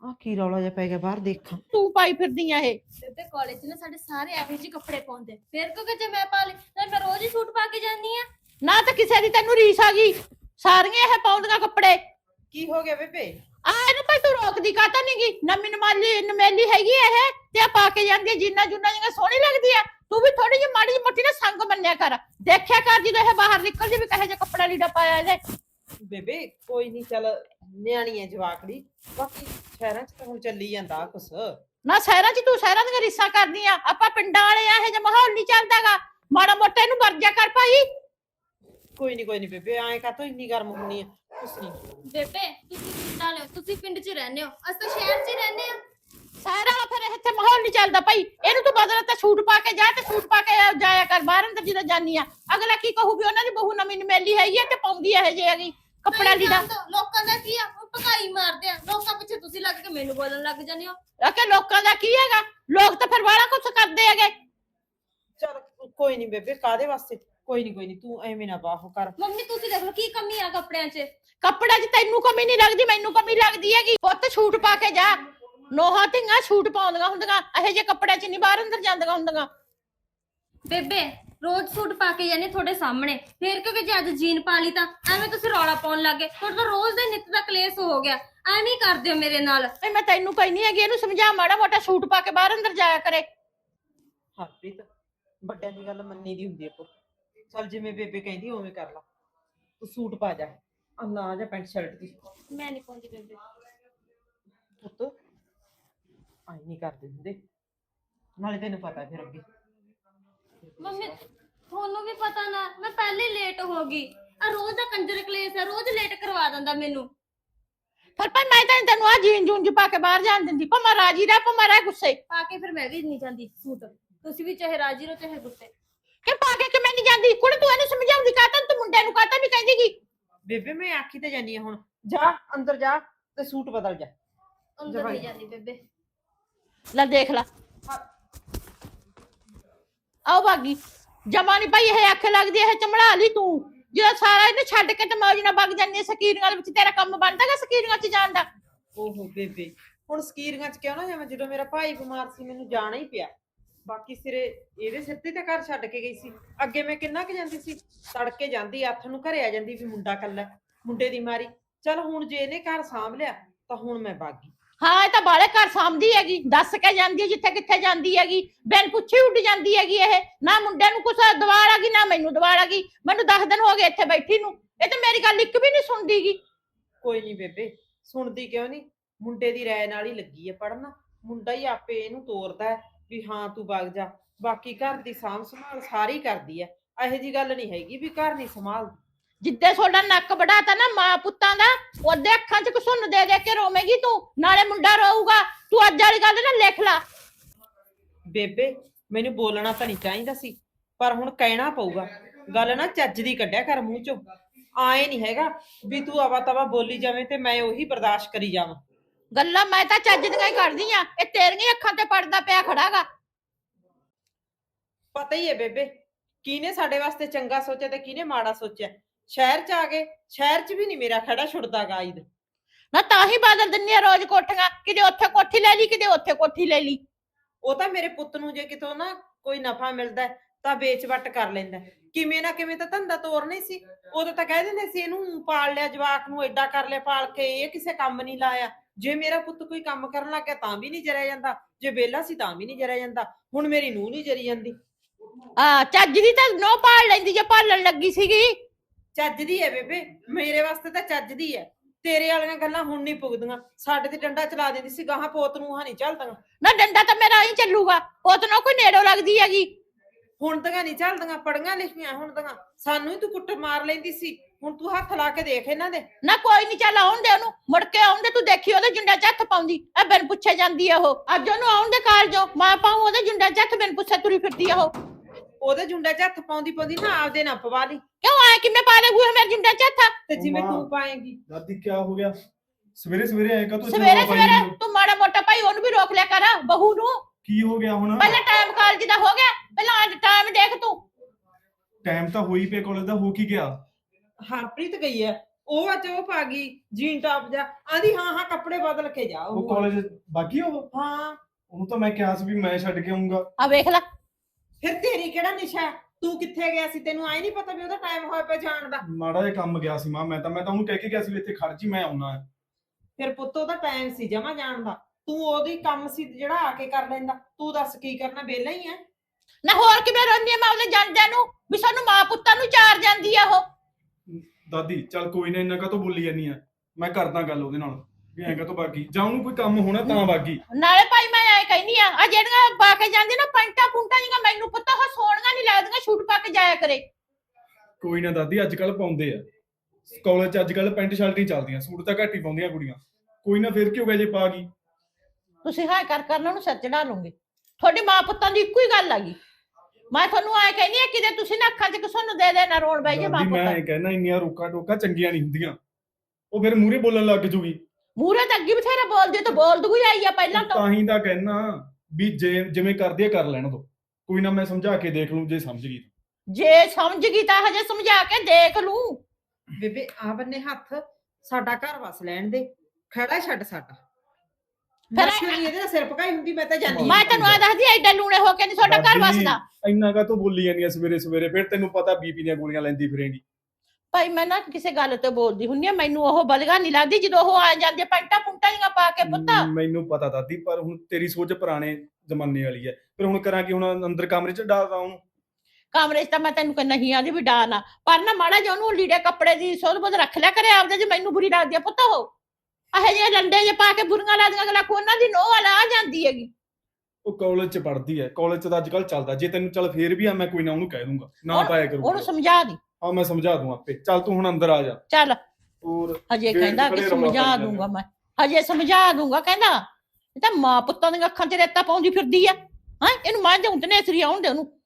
ਆ ਕੀ ਰੌਲਾ ਜਿਹਾ ਪੈ ਗਿਆ ਬਾਹਰ ਦੇਖਾਂ। ਤੂੰ ਪਾਈ ਫਿਰਦੀ ਆ ਇਹ। ਬੇਬੇ ਕਾਲਜ 'ਚ ਨਾ ਸਾਡੇ ਸਾਰੇ ਇਹੋ ਜਿਹੇ ਕੱਪੜੇ ਪਾਉਂਦੇ। ਫਿਰ ਕਿਉਂਕਿ ਜੇ ਮੈਂ ਪਾ ਲਈ ਤਾਂ ਮੈਂ ਰੋਜ਼ ਹੀ ਸੂਟ ਪਾ ਕੇ ਜਾਂਦੀ ਆ। ਨਾ ਤਾਂ ਕਿਸੇ ਦੀ ਤੈਨੂੰ ਰੀਸ ਆ ਗਈ। ਸਾਰੀਆਂ ਇਹ ਪਾਉਂਦੀਆਂ ਕੱਪੜੇ। ਕੀ ਹੋ ਗਿਆ ਬੇਬੇ? ਆ ਇਹਨੂੰ ਭਾਈ ਤੂੰ ਰੋਕਦੀ ਕਾਤਾ ਨੀ ਗੀ? ਨਵੀਂ ਨਮਾਲੀ ਨਮੇਲੀ ਹੈਗੀ ਇਹ ਤੇ ਆ ਪਾ ਕੇ ਜਾਂਦੀ ਆ ਜਿੰਨਾ ਜੁਨਾ ਜਿਹਾ ਸੋਹਣੀ ਲੱਗਦੀ ਆ। ਤੂੰ ਵੀ ਥੋੜੀ ਜਿਹੀ ਮਾੜੀ ਜਿਹੀ ਮੋਟੀ ਨਾ ਸੰਗ ਮੰਨਿਆ ਕਰ। ਦੇਖਿਆ ਕਰ ਜਦੋਂ ਇਹ ਬਾਹਰ ਨਿਕਲ ਜੇ ਵੀ ਕਹੇ ਜੇ ਕੱਪੜਾ ਲੀੜਾ ਪਾਇਆ ਇਹਦੇ। ਬੇਬੇ ਕੋਈ ਨਹੀਂ ਚੱਲ ਨਿਆਣੀ ਹੈ ਜਵਾਕੜੀ। ਬਾਕੀ ਸ਼ਹਿਰਾਂ 'ਚ ਤਾਂ ਹੁਣ ਚੱਲੀ ਜਾਂਦਾ ਕੁਛ। ਨਾ ਸ਼ਹਿਰਾਂ 'ਚ ਤੂੰ ਸ਼ਹਿਰਾਂ ਦੀਆਂ ਰੀਸਾਂ ਕਰਦੀ ਆ। ਆਪਾਂ ਪਿੰਡਾਂ ਵਾਲੇ ਆ ਇਹ ਜਿਹਾ ਮਾਹੌਲ ਨਹੀਂ ਚੱਲਦਾਗਾ। ਮਾੜਾ ਮੋਟਾ ਇਹਨੂੰ ਵਰਜਿਆ ਕਰ ਭਾਈ। ਕੋਈ ਨਹੀਂ ਕੋਈ ਨਹੀਂ ਬੇਬੇ ਐਂ ਕਾਤੋਂ ਇੰਨੀ ਗਰਮ ਹੁੰਨੀ ਆ? ਨਹੀਂ ਬੇਬੇ ਤੁਸੀਂ ਪਿੰਡਾਂ ਵਾਲੇ ਹੋ, ਤੁਸੀਂ ਪਿੰਡ 'ਚ ਰਹਿੰਦੇ ਹੋ। ਅਸੀਂ ਤਾਂ ਸ਼ਹਿਰ 'ਚ ਹੀ ਰਹਿੰਦੇ ਆ ਸਾਰਾ ਫਿਰ ਇੱਥੇ ਮਾਹੌਲ ਨਹੀਂ ਚੱਲਦਾ ਭਾਈ। ਇਹਨੂੰ ਤੂੰ ਬਦਲ ਤੇ ਸੂਟ ਪਾ ਕੇ ਜਾ ਤੇ ਸੂਟ ਪਾ ਕੇ ਜਾਇਆ ਕਰ ਬਾਹਰ ਅੰਦਰ ਜਦੋਂ ਜਾਨੀ ਆ। ਅਗਲਾ ਕੀ ਕਹੂ ਵੀ ਉਹਨਾਂ ਦੀ ਬਹੂ ਨਵੀਂ ਨਮੇਲੀ ਹੈਗੀ ਆ ਤੇ ਪਾਉਂਦੀ ਇਹ ਜੇ ਹੈਗੀ ਕੱਪੜਾ ਨਹੀਂ ਲੀੜਾ। ਲੋਕਾਂ ਦਾ ਕੀ ਆ? ਉਹ ਪਕਾਈ ਮਾਰਦੇ ਆ। ਲੋਕਾਂ ਪਿੱਛੇ ਤੁਸੀਂ ਲੱਗ ਕੇ ਮੈਨੂੰ ਬੋਲਣ ਲੱਗ ਜਾਂਦੇ ਹੋ। ਕਿ ਲੋਕਾਂ ਦਾ ਕੀ ਹੈਗਾ? ਲੋਕ ਤਾਂ ਫਿਰ ਵਾਲਾ ਕੁਛ ਕਰਦੇ ਹੈਗੇ। ਚੱਲ ਕੋਈ ਨਹੀਂ ਬੇਬੇ ਕਾਦੇ ਵਾਸਤੇ? ਕੋਈ ਨਹੀਂ ਕੋਈ ਨਹੀਂ ਤੂੰ ਐਵੇਂ ਨਾ ਬਾਹੋ ਕਰ। ਮੰਮੀ ਤੁਸੀਂ ਦੇਖ ਲਓ ਕੀ ਕਮੀ ਆ ਕੱਪੜਿਆਂ 'ਚ। ਕੱਪੜਾ 'ਚ ਤੈਨੂੰ ਕਮੀ ਨਹੀਂ ਲੱਗਦੀ ਮੈਨੂੰ ਕਮੀ ਲੱਗਦੀ ਹੈਗੀ। ਪੁੱਤ ਛੂਟ ਪਾ ਕੇ ਜਾ। ਨੋਹਾਂ ਧੀਆਂ ਛੂਟ ਪਾਉਂਦੀਆਂ ਹੁੰਦੀਆਂ ਇਹੋ ਜਿਹੇ ਕੱਪੜਿਆਂ 'ਚ ਨਹੀਂ ਬਾਹਰ ਅੰਦਰ ਜਾਂਦੀਆਂ ਹੁੰਦੀਆਂ। ਬੇਬੇ ਰੋਜ਼ ਸੂਟ ਪਾ ਕੇ ਜਾਂਦੇ ਤੁਹਾਡੇ ਸਾਹਮਣੇ। ਫੇਰ ਕਿਉਂਕਿ ਜੇ ਅੱਜ ਜੀਨ ਪਾ ਲਈ ਤਾਂ ਐਵੇਂ ਤੁਸੀਂ ਰੌਲਾ ਪਾਉਣ ਲੱਗੇ ਤੁਹਾਡਾ ਤਾਂ ਰੋਜ਼ ਦੇ ਨਿੱਤ ਦਾ ਕਲੇਸ਼ ਹੋ ਗਿਆ। ਐਵੇਂ ਹੀ ਕਰਦੇ ਹੋ ਮੇਰੇ ਨਾਲ। ਨਹੀਂ ਮੈਂ ਤੈਨੂੰ ਕਹਿੰਦੀ ਹੈਗੀ ਇਹਨੂੰ ਸਮਝਾ ਮਾੜਾ ਮੋਟਾ ਛੂਟ ਪਾ ਕੇ ਬਾਹਰ ਅੰਦਰ ਜਾਇਆ ਕਰੇ। ਹਰਪ੍ਰੀਤ ਵੱਡਿਆਂ ਦੀ ਗੱਲ ਮੰਨੀ ਦੀ ਹੁੰਦੀ ਆ ਪੁੱਤ। ਚੱਲ ਜਿਵੇਂ ਬੇਬੇ ਕਹਿੰਦੀ ਉਵੇਂ ਕਰ ਲਾ। ਤੂੰ ਸੂਟ ਪਾ ਜਾ ਅੱਲਾ ਆ ਜਾ ਪੈਂਟ ਸ਼ਰਟ ਦੀ। ਮੈਂ ਨਹੀਂ ਪਾਉਂਦੀ ਬੇਬੇ। ਪੁੱਤ ਆਈ ਨਹੀਂ ਕਰਦੇ ਹੁੰਦੇ। ਨਾਲੇ ਤੈਨੂੰ ਪਤਾ ਫਿਰ ਅੱਗੇ। ਮੰਮੀ ਤੁਹਾਨੂੰ ਵੀ ਪਤਾ ਨਾ ਮੈਂ ਪਹਿਲੇ ਲੇਟ ਹੋ ਗਈ। ਆ ਰੋਜ਼ ਦਾ ਕੰਜਰ ਕਲੇਸ਼ ਆ ਰੋਜ਼ ਲੇਟ ਕਰਵਾ ਦਿੰਦਾ ਮੈਨੂੰ। ਪਰ ਭਾਈ ਮੈਂ ਤਾਂ ਨੀ ਤੈਨੂੰ ਆ ਜੀਨ ਜੂਨ ਚ ਪਾ ਕੇ ਬਾਹਰ ਜਾਣ ਦਿੰਦੀ। ਭਾਵੇਂ ਰਾਜੀ ਰਹਿ ਭਾਵੇਂ ਰਹਿ ਗੁੱਸੇ। ਪਾ ਕੇ ਫਿਰ ਮੈਂ ਵੀ ਨਹੀਂ ਜਾਂਦੀ ਸੂਟ। ਤੁਸੀਂ ਵੀ ਚਾਹੇ ਰਾਜੀ ਰਹੋ ਚਾਹੇ ਗੁੱਸੇ। ਕਿ ਪਾ ਕੇ ਕਿਵੇਂ ਨਹੀਂ ਜਾਂਦੀ? ਕੁੜੇ ਤੂੰ ਇਹਨੂੰ ਸਮਝਾਉਂਦੀ ਕਾਹਤੋਂ? ਤੂੰ ਮੁੰਡੇ ਨੂੰ ਕਾਹਤੋਂ ਨਹੀਂ ਕਹਿੰਦੀ ਗੀ ਬੇਬੇ ਮੈਂ ਆਖੀ ਤੇ ਜਾਨੀ ਆ ਹੁਣ। ਜਾ ਅੰਦਰ ਜਾ ਤੇ ਸੂਟ ਬਦਲ ਜਾ। ਅੰਦਰ। ਨਹੀਂ ਜਾਂਦੀ ਬੇਬੇ। ਲੈ ਦੇਖ ਲੈ। ਆਓ ਬਾਗੀ ਜਮਾ ਨਹੀਂ ਭਾਈ ਇਹ ਅੱਖ ਲੱਗਦੀ ਇਹ ਚਮੜਾ ਲਈ ਤੂੰ। ਜਿਹੜਾ ਸਾਰਾ ਇਹਨੂੰ ਛੱਡ ਕੇ ਤੇ ਮੌਜ ਨਾਲ ਵਗ ਜਾਂਦੀ ਸਕੀਰੀਆਂ ਦੇ ਵਿੱਚ ਤੇਰਾ ਕੰਮ ਬਣਦਾਗਾ ਸਕੀਰੀਆਂ 'ਚ ਜਾਣ ਦਾ? ਓਹੋ ਬੇਬੇ ਹੁਣ ਸਕੀਰੀਆਂ ਚ ਕਿਉਂ ਨਾ ਜਾਵਾਂ? ਜਦੋਂ ਮੇਰਾ ਭਾਈ ਬਿਮਾਰ ਸੀ ਮੈਨੂੰ ਜਾਣਾ ਹੀ ਪਿਆ। ਬਾਕੀ ਸਿਰੇ ਇਹਦੇ ਸਿਰ ਤੇ ਤਾਂ ਘਰ ਛੱਡ ਕੇ ਗਈ ਸੀ। ਅੱਗੇ ਮੈਂ ਕਿੰਨਾ ਕੁ ਜਾਂਦੀ ਸੀ? ਤੜਕੇ ਜਾਂਦੀ ਹੱਥ ਨੂੰ ਘਰੇ ਆ ਜਾਂਦੀ ਵੀ ਮੁੰਡਾ ਕੱਲਾ ਮੁੰਡੇ ਦੀ ਮਾਰੀ। ਚਲ ਹੁਣ ਜੇ ਇਹਨੇ ਘਰ ਸਾਂਭ ਲਿਆ ਤਾਂ ਹੁਣ ਮੈਂ ਬਾਗੀ। ਹਾਂ ਇਹ ਤਾਂ ਬਾਲੇ ਘਰ ਸਾਂਭਦੀ ਹੈਗੀ। ਦੱਸ ਕੇ ਜਾਂਦੀ ਹੈ ਜਿੱਥੇ ਕਿੱਥੇ ਜਾਂਦੀ ਹੈਗੀ। ਬਿਨ ਪੁੱਛੇ ਉੱਡ ਜਾਂਦੀ ਹੈਗੀ ਇਹ। ਨਾ ਮੁੰਡਿਆਂ ਨੂੰ ਕੁਛ ਦਵਾੜ ਆ ਗਈ ਨਾ ਮੈਨੂੰ ਦਵਾੜ ਆ ਗਈ। ਮੈਨੂੰ 10 ਦਿਨ ਹੋ ਗਏ ਇੱਥੇ ਬੈਠੀ ਨੂੰ। ਇਹ ਤਾਂ ਮੇਰੀ ਗੱਲ ਇੱਕ ਵੀ ਨਹੀਂ ਸੁਣਦੀਗੀ। ਕੋਈ ਨਹੀਂ ਬੇਬੇ ਸੁਣਦੀ ਕਿਉਂ ਨਹੀਂ? ਮੁੰਡੇ ਦੀ ਰਾਏ ਨਾਲ ਹੀ ਲੱਗੀ ਹੈ ਪੜਨਾ ਮੁੰਡਾ ਹੀ ਆਪੇ ਇਹਨੂੰ ਤੋਰਦਾ ਹੈ। ਵੀ ਹਾਂ ਤੂੰ ਵਗ ਜਾ। ਬਾਕੀ ਘਰ ਦੀ ਸਾਂਭ ਸੰਭਾਲ ਸਾਰੀ ਕਰਦੀ ਹੈ ਇਹੋ ਜੀ ਗੱਲ ਨਹੀਂ ਹੈਗੀ ਵੀ ਘਰ ਨਹੀਂ ਸੰਭਾਲਦੀ ਜਿੱਦੇ ਤੁਹਾਡਾ ਨੱਕ ਵੜਾਤਾ ਨਾ ਮਾਂ ਪੁੱਤਾਂ ਦਾ ਉਹਦੇ ਅੱਖਾਂ 'ਚ ਕੁਸੁੰਨ ਦੇ ਦੇ ਕੇ ਰੋਵੇਂਗੀ ਤੂੰ। ਨਾਲੇ ਮੁੰਡਾ ਰੋਊਗਾ। ਤੂੰ ਅੱਜ ਵਾਲੀ ਗੱਲ ਨਾ ਲਿਖ ਲਾ। ਬੇਬੇ ਮੈਨੂੰ ਬੋਲਣਾ ਤਾਂ ਨਹੀਂ ਚਾਹੀਦਾ ਸੀ ਪਰ ਹੁਣ ਕਹਿਣਾ ਪਊਗਾ। ਗੱਲ ਨਾ ਚੱਜ ਦੀ ਕੱਢਿਆ ਕਰ ਮੂੰਹ ਚੋਂ। ਆਏ ਨਹੀਂ ਹੈਗਾ ਵੀ ਤੂੰ ਆਵਾ ਤਵਾ ਬੋਲੀ ਜਾਵੇਂ ਤੇ ਮੈਂ ਉਹੀ ਬਰਦਾਸ਼ਤ ਕਰੀ ਜਾਵਾਂ। ਗੱਲਾਂ ਮੈਂ ਤਾਂ ਚੱਜ ਦੀਆਂ ਹੀ ਕਰਦੀ ਆ। ਇਹ ਤੇਰੀਆਂ ਅੱਖਾਂ ਤੇ ਪੜਦਾ ਪਿਆ ਖੜਾਗਾ। ਪਤਾ ਹੀ ਹੈ ਬੇਬੇ ਕਿਹਨੇ ਸਾਡੇ ਵਾਸਤੇ ਚੰਗਾ ਸੋਚਿਆ ਤੇ ਕਿਹਨੇ ਮਾੜਾ ਸੋਚਿਆ? ਸ਼ਹਿਰ ਚ ਆ ਗਏ ਸ਼ਹਿਰ ਚ ਵੀ ਨਹੀਂ ਮੇਰਾ ਖੜਾ ਛੁੱਟਦਾ ਗਾਈਦ ਨਾ ਤਾਂ ਹੀ ਬਦਲ ਦਿੰਨੀ ਆ ਰੋਜ਼ ਕੋਠੀਆਂ ਕਿਤੇ ਉੱਥੇ ਕੋਠੀ ਲੈ ਲਈ ਕਿਤੇ ਉੱਥੇ ਕੋਠੀ ਲੈ ਲਈ। ਉਹ ਤਾਂ ਮੇਰੇ ਪੁੱਤ ਨੂੰ ਜੇ ਕਿਤੋਂ ਨਾ ਕੋਈ ਨਫਾ ਮਿਲਦਾ ਹੈ, ਤਾਂ ਵੇਚ ਵੱਟ ਕਰ ਲੈਂਦਾ ਹੈ। ਕਿਵੇਂ ਨਾ ਕਿਵੇਂ ਤਾਂ ਧੰਦਾ ਤੋਰਨਾ ਹੀ ਸੀ। ਉਦੋਂ ਤਾਂ ਕਹਿ ਦਿੰਦੇ ਸੀ ਇਹਨੂੰ ਪਾਲ ਲਿਆ ਜਵਾਕ ਨੂੰ ਐਡਾ ਕਰ ਲਿਆ ਪਾਲ ਕੇ ਇਹ ਕਿਸੇ ਕੰਮ ਨਹੀਂ ਲਾਇਆ। ਜੇ ਮੇਰਾ ਪੁੱਤ ਕੋਈ ਕੰਮ ਕਰਨ ਲੱਗ ਗਿਆ ਤਾਂ ਵੀ ਨਹੀਂ ਜਰਿਆ ਜਾਂਦਾ ਜੇ ਵਿਹਲਾ ਸੀ ਤਾਂ ਵੀ ਨਹੀਂ ਜਰਿਆ ਜਾਂਦਾ ਹੁਣ ਮੇਰੀ ਨੂੰਹ ਨਹੀਂ ਜਰੀ ਜਾਂਦੀ। ਆ ਚੱਜ ਦੀ ਤਾਂ ਨੋ ਪਾਲ ਲੈਂਦੀ ਜੇ ਪਾਲਣ ਲੱਗੀ ਸੀਗੀ। ਚੱਜ ਦੀ ਹੈ ਬੇਬੇ ਮੇਰੇ ਵਾਸਤੇ ਤਾਂ ਚੱਜ ਦੀ ਹੈ। ਤੇਰੇ ਵਾਲੀਆਂ ਗੱਲਾਂ ਹੁਣ ਨਹੀਂ ਪੁੱਗਦੀਆਂ ਸਾਡੇ ਤੇ ਡੰਡਾ ਚਲਾ ਦਿੰਦੀ ਸੀ ਗਾਹਾਂ ਪੋਤ ਨੂੰ ਹਾਂ ਨਹੀਂ ਚੱਲਦੀਆਂ। ਨਾ ਡੰਡਾ ਤਾਂ ਮੇਰਾ ਹੀ ਚੱਲੂਗਾ ਉਹ ਤਾਂ ਨਾ ਕੋਈ ਨੇੜੋਂ ਲੱਗਦੀ ਹੈਗੀ। ਹੁਣ ਤਾਂ ਨਹੀਂ ਚੱਲਦੀਆਂ ਪੜੀਆਂ ਲਿਖੀਆਂ ਹੁਣ ਤਾਂ ਸਾਨੂੰ ਹੀ ਤੂੰ ਕੁੱਟ ਮਾਰ ਲੈਂਦੀ ਸੀ। ਹੁਣ ਤੂੰ ਹੱਥ ਲਾ ਕੇ ਦੇਖ ਇਹਨਾਂ ਦੇ। ਨਾ ਕੋਈ ਨਹੀਂ ਚੱਲ ਆਉਣ ਦੇ ਉਹਨੂੰ ਮੁੜ ਕੇ ਆਉਣ ਦੇ ਤੂੰ ਦੇਖੀ ਉਹਦੇ ਜੁੰਡਾ 'ਚ ਹੱਥ ਪਾਉਂਦੀ। ਐ ਬਿਨ ਪੁੱਛੇ ਜਾਂਦੀ ਆ ਉਹ। ਅੱਜ ਉਹਨੂੰ ਆਉਣ ਦੇ ਕਾਲਜੋਂ ਮਾਂ ਪਾਉ ਉਹਦੇ ਜੁੰਡਾ 'ਚ ਹੱਥ ਬਿਨ ਪੁੱਛੇ ਤੁਰੀ ਫਿਰਦੀ ਆ ਉਹ। ਉਹਦੇ ਜੁੰਡੇ 'ਚ ਹੱਥ ਪਾਉਂਦੀ ਪਾਉਂਦੀ ਨਾ ਆਪਦੇ ਨਾ ਪਵਾ ਲਈ। ਕਿਉਂ ਆਏ ਕਿਵੇਂ ਪਾ ਲੈ ਬੂਹੇ ਮੇਰੇ ਜੁੰਡਾ 'ਚ ਹੱਥ? ਤੇ ਜਿਵੇਂ। ਤੂੰ ਪਾਏਂਗੀ। ਦਾਦੀ ਕੀ ਹੋ ਗਿਆ? ਸਵੇਰੇ ਸਵੇਰੇ ਆਏ ਕਾ ਤੂੰ ਸਵੇਰੇ ਸਵੇਰੇ ਤੂੰ ਮਾੜਾ ਮੋਟਾ ਭਾਈ ਉਹਨੂੰ ਵੀ ਰੋਕ ਲਿਆ ਕਰ ਬਹੂ ਨੂੰ। ਕੀ ਹੋ ਗਿਆ ਹੁਣ? ਪਹਿਲਾਂ ਟਾਈਮ ਕਾਲਜ ਦਾ ਹੋ ਗਿਆ ਪਹਿਲਾਂ ਟਾਈਮ ਦੇਖ ਤੂੰ। ਟਾਈਮ ਤਾਂ ਹੋਈ ਪਿਆ ਕਾਲਜ ਦਾ ਹੋ ਕੀ ਗਿਆ? ਹਰਪ੍ਰੀਤ ਗਈ ਹੈ ਉਹ ਅੱਜ ਉਹ ਪਾ ਗਈ ਜੀਨ ਟਾਪ ਜਾ ਆਂਦੀ ਹਾਂ ਹਾਂ ਕੱਪੜੇ ਬਦਲ ਕੇ ਜਾ ਉਹ ਕਾਲਜ ਬਾਕੀ ਉਹ? ਹਾਂ। ਉਹਨੂੰ ਤਾਂ ਮੈਂ ਕਿਹਾ ਸੀ ਵੀ ਮੈਂ ਛੱਡ ਕੇ ਆਉਂਗਾ ਆ ਵੇਖ ਲੈ। ਫਿਰ ਤੇਰੀ ਕਿਹੜਾ ਨਿਸ਼ਾ ਹੈ? ਤੂੰ ਕਿੱਥੇ ਗਿਆ ਸੀ? ਤੈਨੂੰ ਆਈ ਨਹੀਂ ਪਤਾ ਵੀ ਉਹਦਾ ਟਾਈਮ ਹੋਇਆ ਪਿਆ ਜਾਣ ਦਾ। ਮਾੜਾ ਜਿਹਾ ਕੰਮ ਗਿਆ ਸੀ ਮਾਂ ਮੈਂ ਤਾਂ ਮੈਂ ਤਾਂ ਉਹਨੂੰ ਕਹਿ ਕੇ ਗਿਆ ਸੀ ਵੀ ਇੱਥੇ ਖੜ ਜੀ ਮੈਂ ਆਉਣਾ ਹੈ। ਫਿਰ ਪੁੱਤ ਉਹਦਾ ਟਾਈਮ ਸੀ ਜਮਾ ਜਾਣ ਦਾ। ਤੂੰ ਉਹਦੀ ਕੰਮ ਸੀ ਜਿਹੜਾ ਆ ਕੇ ਕਰ ਲੈਂਦਾ ਤੂੰ ਦੱਸ ਕੀ ਕਰਨਾ ਵਿਹਲਾ ਹੀ ਆ? ਨਾ ਹੋਰ ਕਿਵੇਂ ਰੋਂਦੀ ਆ ਮੈਂ ਉਹਦੇ ਜਾਂਦਿਆਂ ਨੂੰ ਵੀ ਸਾਨੂੰ ਮਾਂ ਪੁੱਤਾਂ ਨੂੰ ਚਾਰ ਜਾਂਦੀ ਆ ਉਹ? ਦਾਦੀ ਚੱਲ ਕੋਈ ਨਾ ਇੰਨਾ ਕਾ ਬੋਲੀ ਜਾਨੀ ਆ? ਮੈਂ ਕਰਦਾ ਗੱਲ ਉਹਦੇ ਨਾਲ ਵੀ ਐਂ ਕਾ ਬਾਗੀ? ਜਾਂ ਉਹਨੂੰ ਕੋਈ ਕੰਮ ਹੋਣਾ ਤਾਂ ਬਾਗੀ? ਨਾਲੇ ਭਾਈ ਮੈਂ ਐ ਕਹਿੰਦੀ ਆ ਆ ਜਿਹੜੀਆਂ ਪਾ ਕੇ ਜਾਂਦੀ ਨਾ ਪੈਂਟਾਂ ਪੁੰਟਾਂ ਜੀਆਂ ਮੈਨੂੰ ਪਤਾ ਉਹ ਸੋਹਣੀਆਂ ਨਹੀਂ ਲੱਗਦੀਆਂ ਛੂਟ ਪਾ ਕੇ ਜਾਇਆ ਕਰੇ। ਕੋਈ ਨਾ ਦਾਦੀ ਅੱਜ ਕੱਲ ਪਾਉਂਦੇ ਆ। ਕਾਲਜ ਚ ਅੱਜ ਕੱਲ ਪੈਂਟ ਸ਼ਰਟ ਹੀ ਚੱਲਦੀਆਂ ਸੂਟ ਤਾਂ ਘੱਟ ਹੀ ਪਾਉਂਦੀਆਂ ਕੁੜੀਆਂ। ਕੋਈ ਨਾ ਫਿਰ ਕੀ ਹੋ ਗਿਆ ਜੇ ਪਾ ਗਈ? ਤੁਸੀਂ ਹਾਂ ਕਰ ਕਰ ਉਹਨੂੰ ਸਿਰ ਚੜਾ ਲਓਗੇ। ਤੁਹਾਡੀ ਮਾਂ ਪੁੱਤਾਂ ਦੀ ਇੱਕੋ ਹੀ ਗੱਲ ਆਗੀ ਮੈਂ ਤੁਹਾਨੂੰ ਐ ਕਹਿੰਦੀ ਆ ਕਿਤੇ ਤੁਸੀਂ ਨਾ ਅੱਖਾਂ 'ਚ ਕਿਸੇ ਨੂੰ ਦੇ ਦੇ ਨਾ ਰੋਣ ਬਹਿ ਜੇ ਮਾਂ ਦਾਦੀ ਮੈਂ ਪੁੱਤਾਂ। ਇਹ ਕਹਿਣਾ ਇੰਨੀਆਂ ਰੋਕਾ ਟੋਕਾ ਚੰਗੀਆਂ ਨਹੀਂ ਹੁੰਦੀਆਂ। ਉਹ ਫਿਰ ਮੂਰੇ ਬੋਲਣ ਲੱਗ ਜੂਗੀ। ਮੂਰੇ ਤਾਂ ਅੱਗੇ ਬਥੇਰਾ ਬੋਲਦੀ ਤਾਂ ਬੋਲ ਦੂਗੀ ਆਈ ਆ ਪਹਿਲਾਂ ਤਾਂ। ਤਾਂ ਹੀ ਤਾਂ ਕਹਿਣਾ ਵੀ ਜੇ ਜਿਵੇਂ ਕਰਦੀ ਆ ਕਰ ਲੈਣ ਦੋ। ਕੋਈ ਨਾ ਮੈਂ ਸਮਝਾ ਕੇ ਦੇਖ ਲੂੰ ਜੇ ਸਮਝ ਗਈ ਜੇ ਸਮਝ ਗਈ ਤਾਂ ਹਜੇ ਸਮਝਾ ਕੇ ਦੇਖ ਲੂੰ। ਬੇਬੇ ਆ ਬੰਨੇ ਹੱਥ ਸਾਡਾ ਘਰ ਵਸ ਲੈਣ ਦੇ। ਖੜਾ ਛੱਡ ਸਾਡਾ। ਫਿਰ ਫਿਰ ਇਹਦੇ ਨਾਲ ਸਿਰ ਪਕਾਈ ਹੁੰਦੀ ਮੈਂ ਤਾਂ ਜਾਨੀ ਮੈਂ ਤੈਨੂੰ ਆ ਦੱਸਦੀ ਐਡਾ ਲੂਣੇ ਹੋ ਕੇ ਨਹੀਂ ਤੁਹਾਡਾ ਘਰ ਦਾਦੀ, ਵਸਦਾ। ਇੰਨਾ ਕਾ ਤੂੰ ਬੋਲੀ ਜਾਂਦੀ ਆ ਸਵੇਰੇ ਸਵੇਰੇ ਫਿਰ ਤੈਨੂੰ ਪਤਾ ਬੀਪੀ ਦੀਆਂ ਗੋਲੀਆਂ ਲੈਂਦੀ ਫਿਰੇਂਗੀ। ਭਾਈ ਮੈਂ ਨਾ ਕਿਸੇ ਗੱਲ ਤੇ ਬੋਲਦੀ ਹੁੰਨੀ ਆ ਮੈਨੂੰ ਉਹ ਬਲਗਾ ਨਹੀਂ ਲੱਗਦੀ ਜਦੋਂ ਉਹ ਆ ਜਾਂਦੇ ਪੈਂਟਾਂ ਪੁੰਟਾਂ ਜੀਆਂ ਪਾ ਕੇ ਪੁੱਤ। ਮੈਨੂੰ ਪਤਾ ਦਾਦੀ ਪਰ ਹੁਣ ਤੇਰੀ ਸੋਚ ਪੁਰਾਣੇ ਜ਼ਮਾਨੇ ਵਾਲੀ ਹੈ ਫਿਰ ਹੁਣ ਕਰਾਂ ਕਿ ਹੁਣ ਅੰਦਰ ਕਮਰੇ 'ਚ ਡਾਲਦਾ ਉਹਨੂੰ। ਕਮਰੇ 'ਚ ਤਾਂ ਮੈਂ ਤੈਨੂੰ ਕਹਿੰਦਾ ਨਹੀਂ ਆਂਦੀ ਵੀ ਡਾ ਨਾ ਪਰ ਨਾ ਮਾੜਾ ਜਿਹਾ ਉਹਨੂੰ ਲੀੜੇ ਕੱਪੜੇ ਦੀ ਸੋਧ ਬੋਧ ਰੱਖ ਲਿਆ ਕਰੇ ਆਪਦੇ ਜੇ ਮੈਨੂੰ ਬੁਰੀ ਲੱਗਦੀ ਆ ਪੁੱਤ ਉਹ। ਇਹੋ ਜਿਹੇ ਡੰਡੇ ਜੇ ਪਾ ਕੇ ਬੁਰੀਆਂ ਲੱਗਦੀਆਂ ਅਗਲਾ ਕੋਨਾ ਦੀ ਨੋਹ ਵਾਲਾ ਆ ਜਾਂਦੀ ਹੈਗੀ। ਉਹ ਕਾਲਜ 'ਚ ਪੜ੍ਹਦੀ ਹੈ ਕਾਲਜ 'ਚ ਤਾਂ ਅੱਜ ਕੱਲ ਚੱਲਦਾ ਜੇ ਤੈਨੂੰ ਚੱਲ ਫੇਰ ਵੀ ਆ ਮੈਂ ਕੋਈ ਨਾ ਉਹਨੂੰ ਕਹਿ ਦੂੰਗਾ ਨਾ ਉਹਨੂੰ- ਪਾਇਆ ਕਰੂੰਗਾ। ਉਹਨੂੰ ਸਮਝਾ ਦੀ। ਹਾਂ ਮੈਂ ਸਮਝਾ ਦੂੰ ਆਪੇ ਚੱਲ ਤੂੰ ਹੁਣ ਅੰਦਰ ਆ ਜਾ। ਚੱਲ। ਹੋਰ ਹਜੇ ਫੇਰ ਕਹਿੰਦਾ ਕਿ ਖੜੇ ਰੌਲਾ ਸਮਝਾ ਪਾਈ ਦੂੰਗਾ ਮੈਂ। ਹਜੇ ਸਮਝਾ ਦੂੰਗਾ ਕਹਿੰਦਾ ਇਹ ਤਾਂ ਮਾਂ ਪੁੱਤਾਂ ਦੀਆਂ ਅੱਖਾਂ 'ਚ ਰੇਤਾ ਪਾਉਂਦੀ ਫਿਰਦੀ ਆ। ਹਾਂ ਇਹਨੂੰ ਮਾਂ ਦੇ ਹੁੰਦੇ ਨੇ ਸਰੀ ਆਉਣ ਦੇ ਉਹਨੂੰ।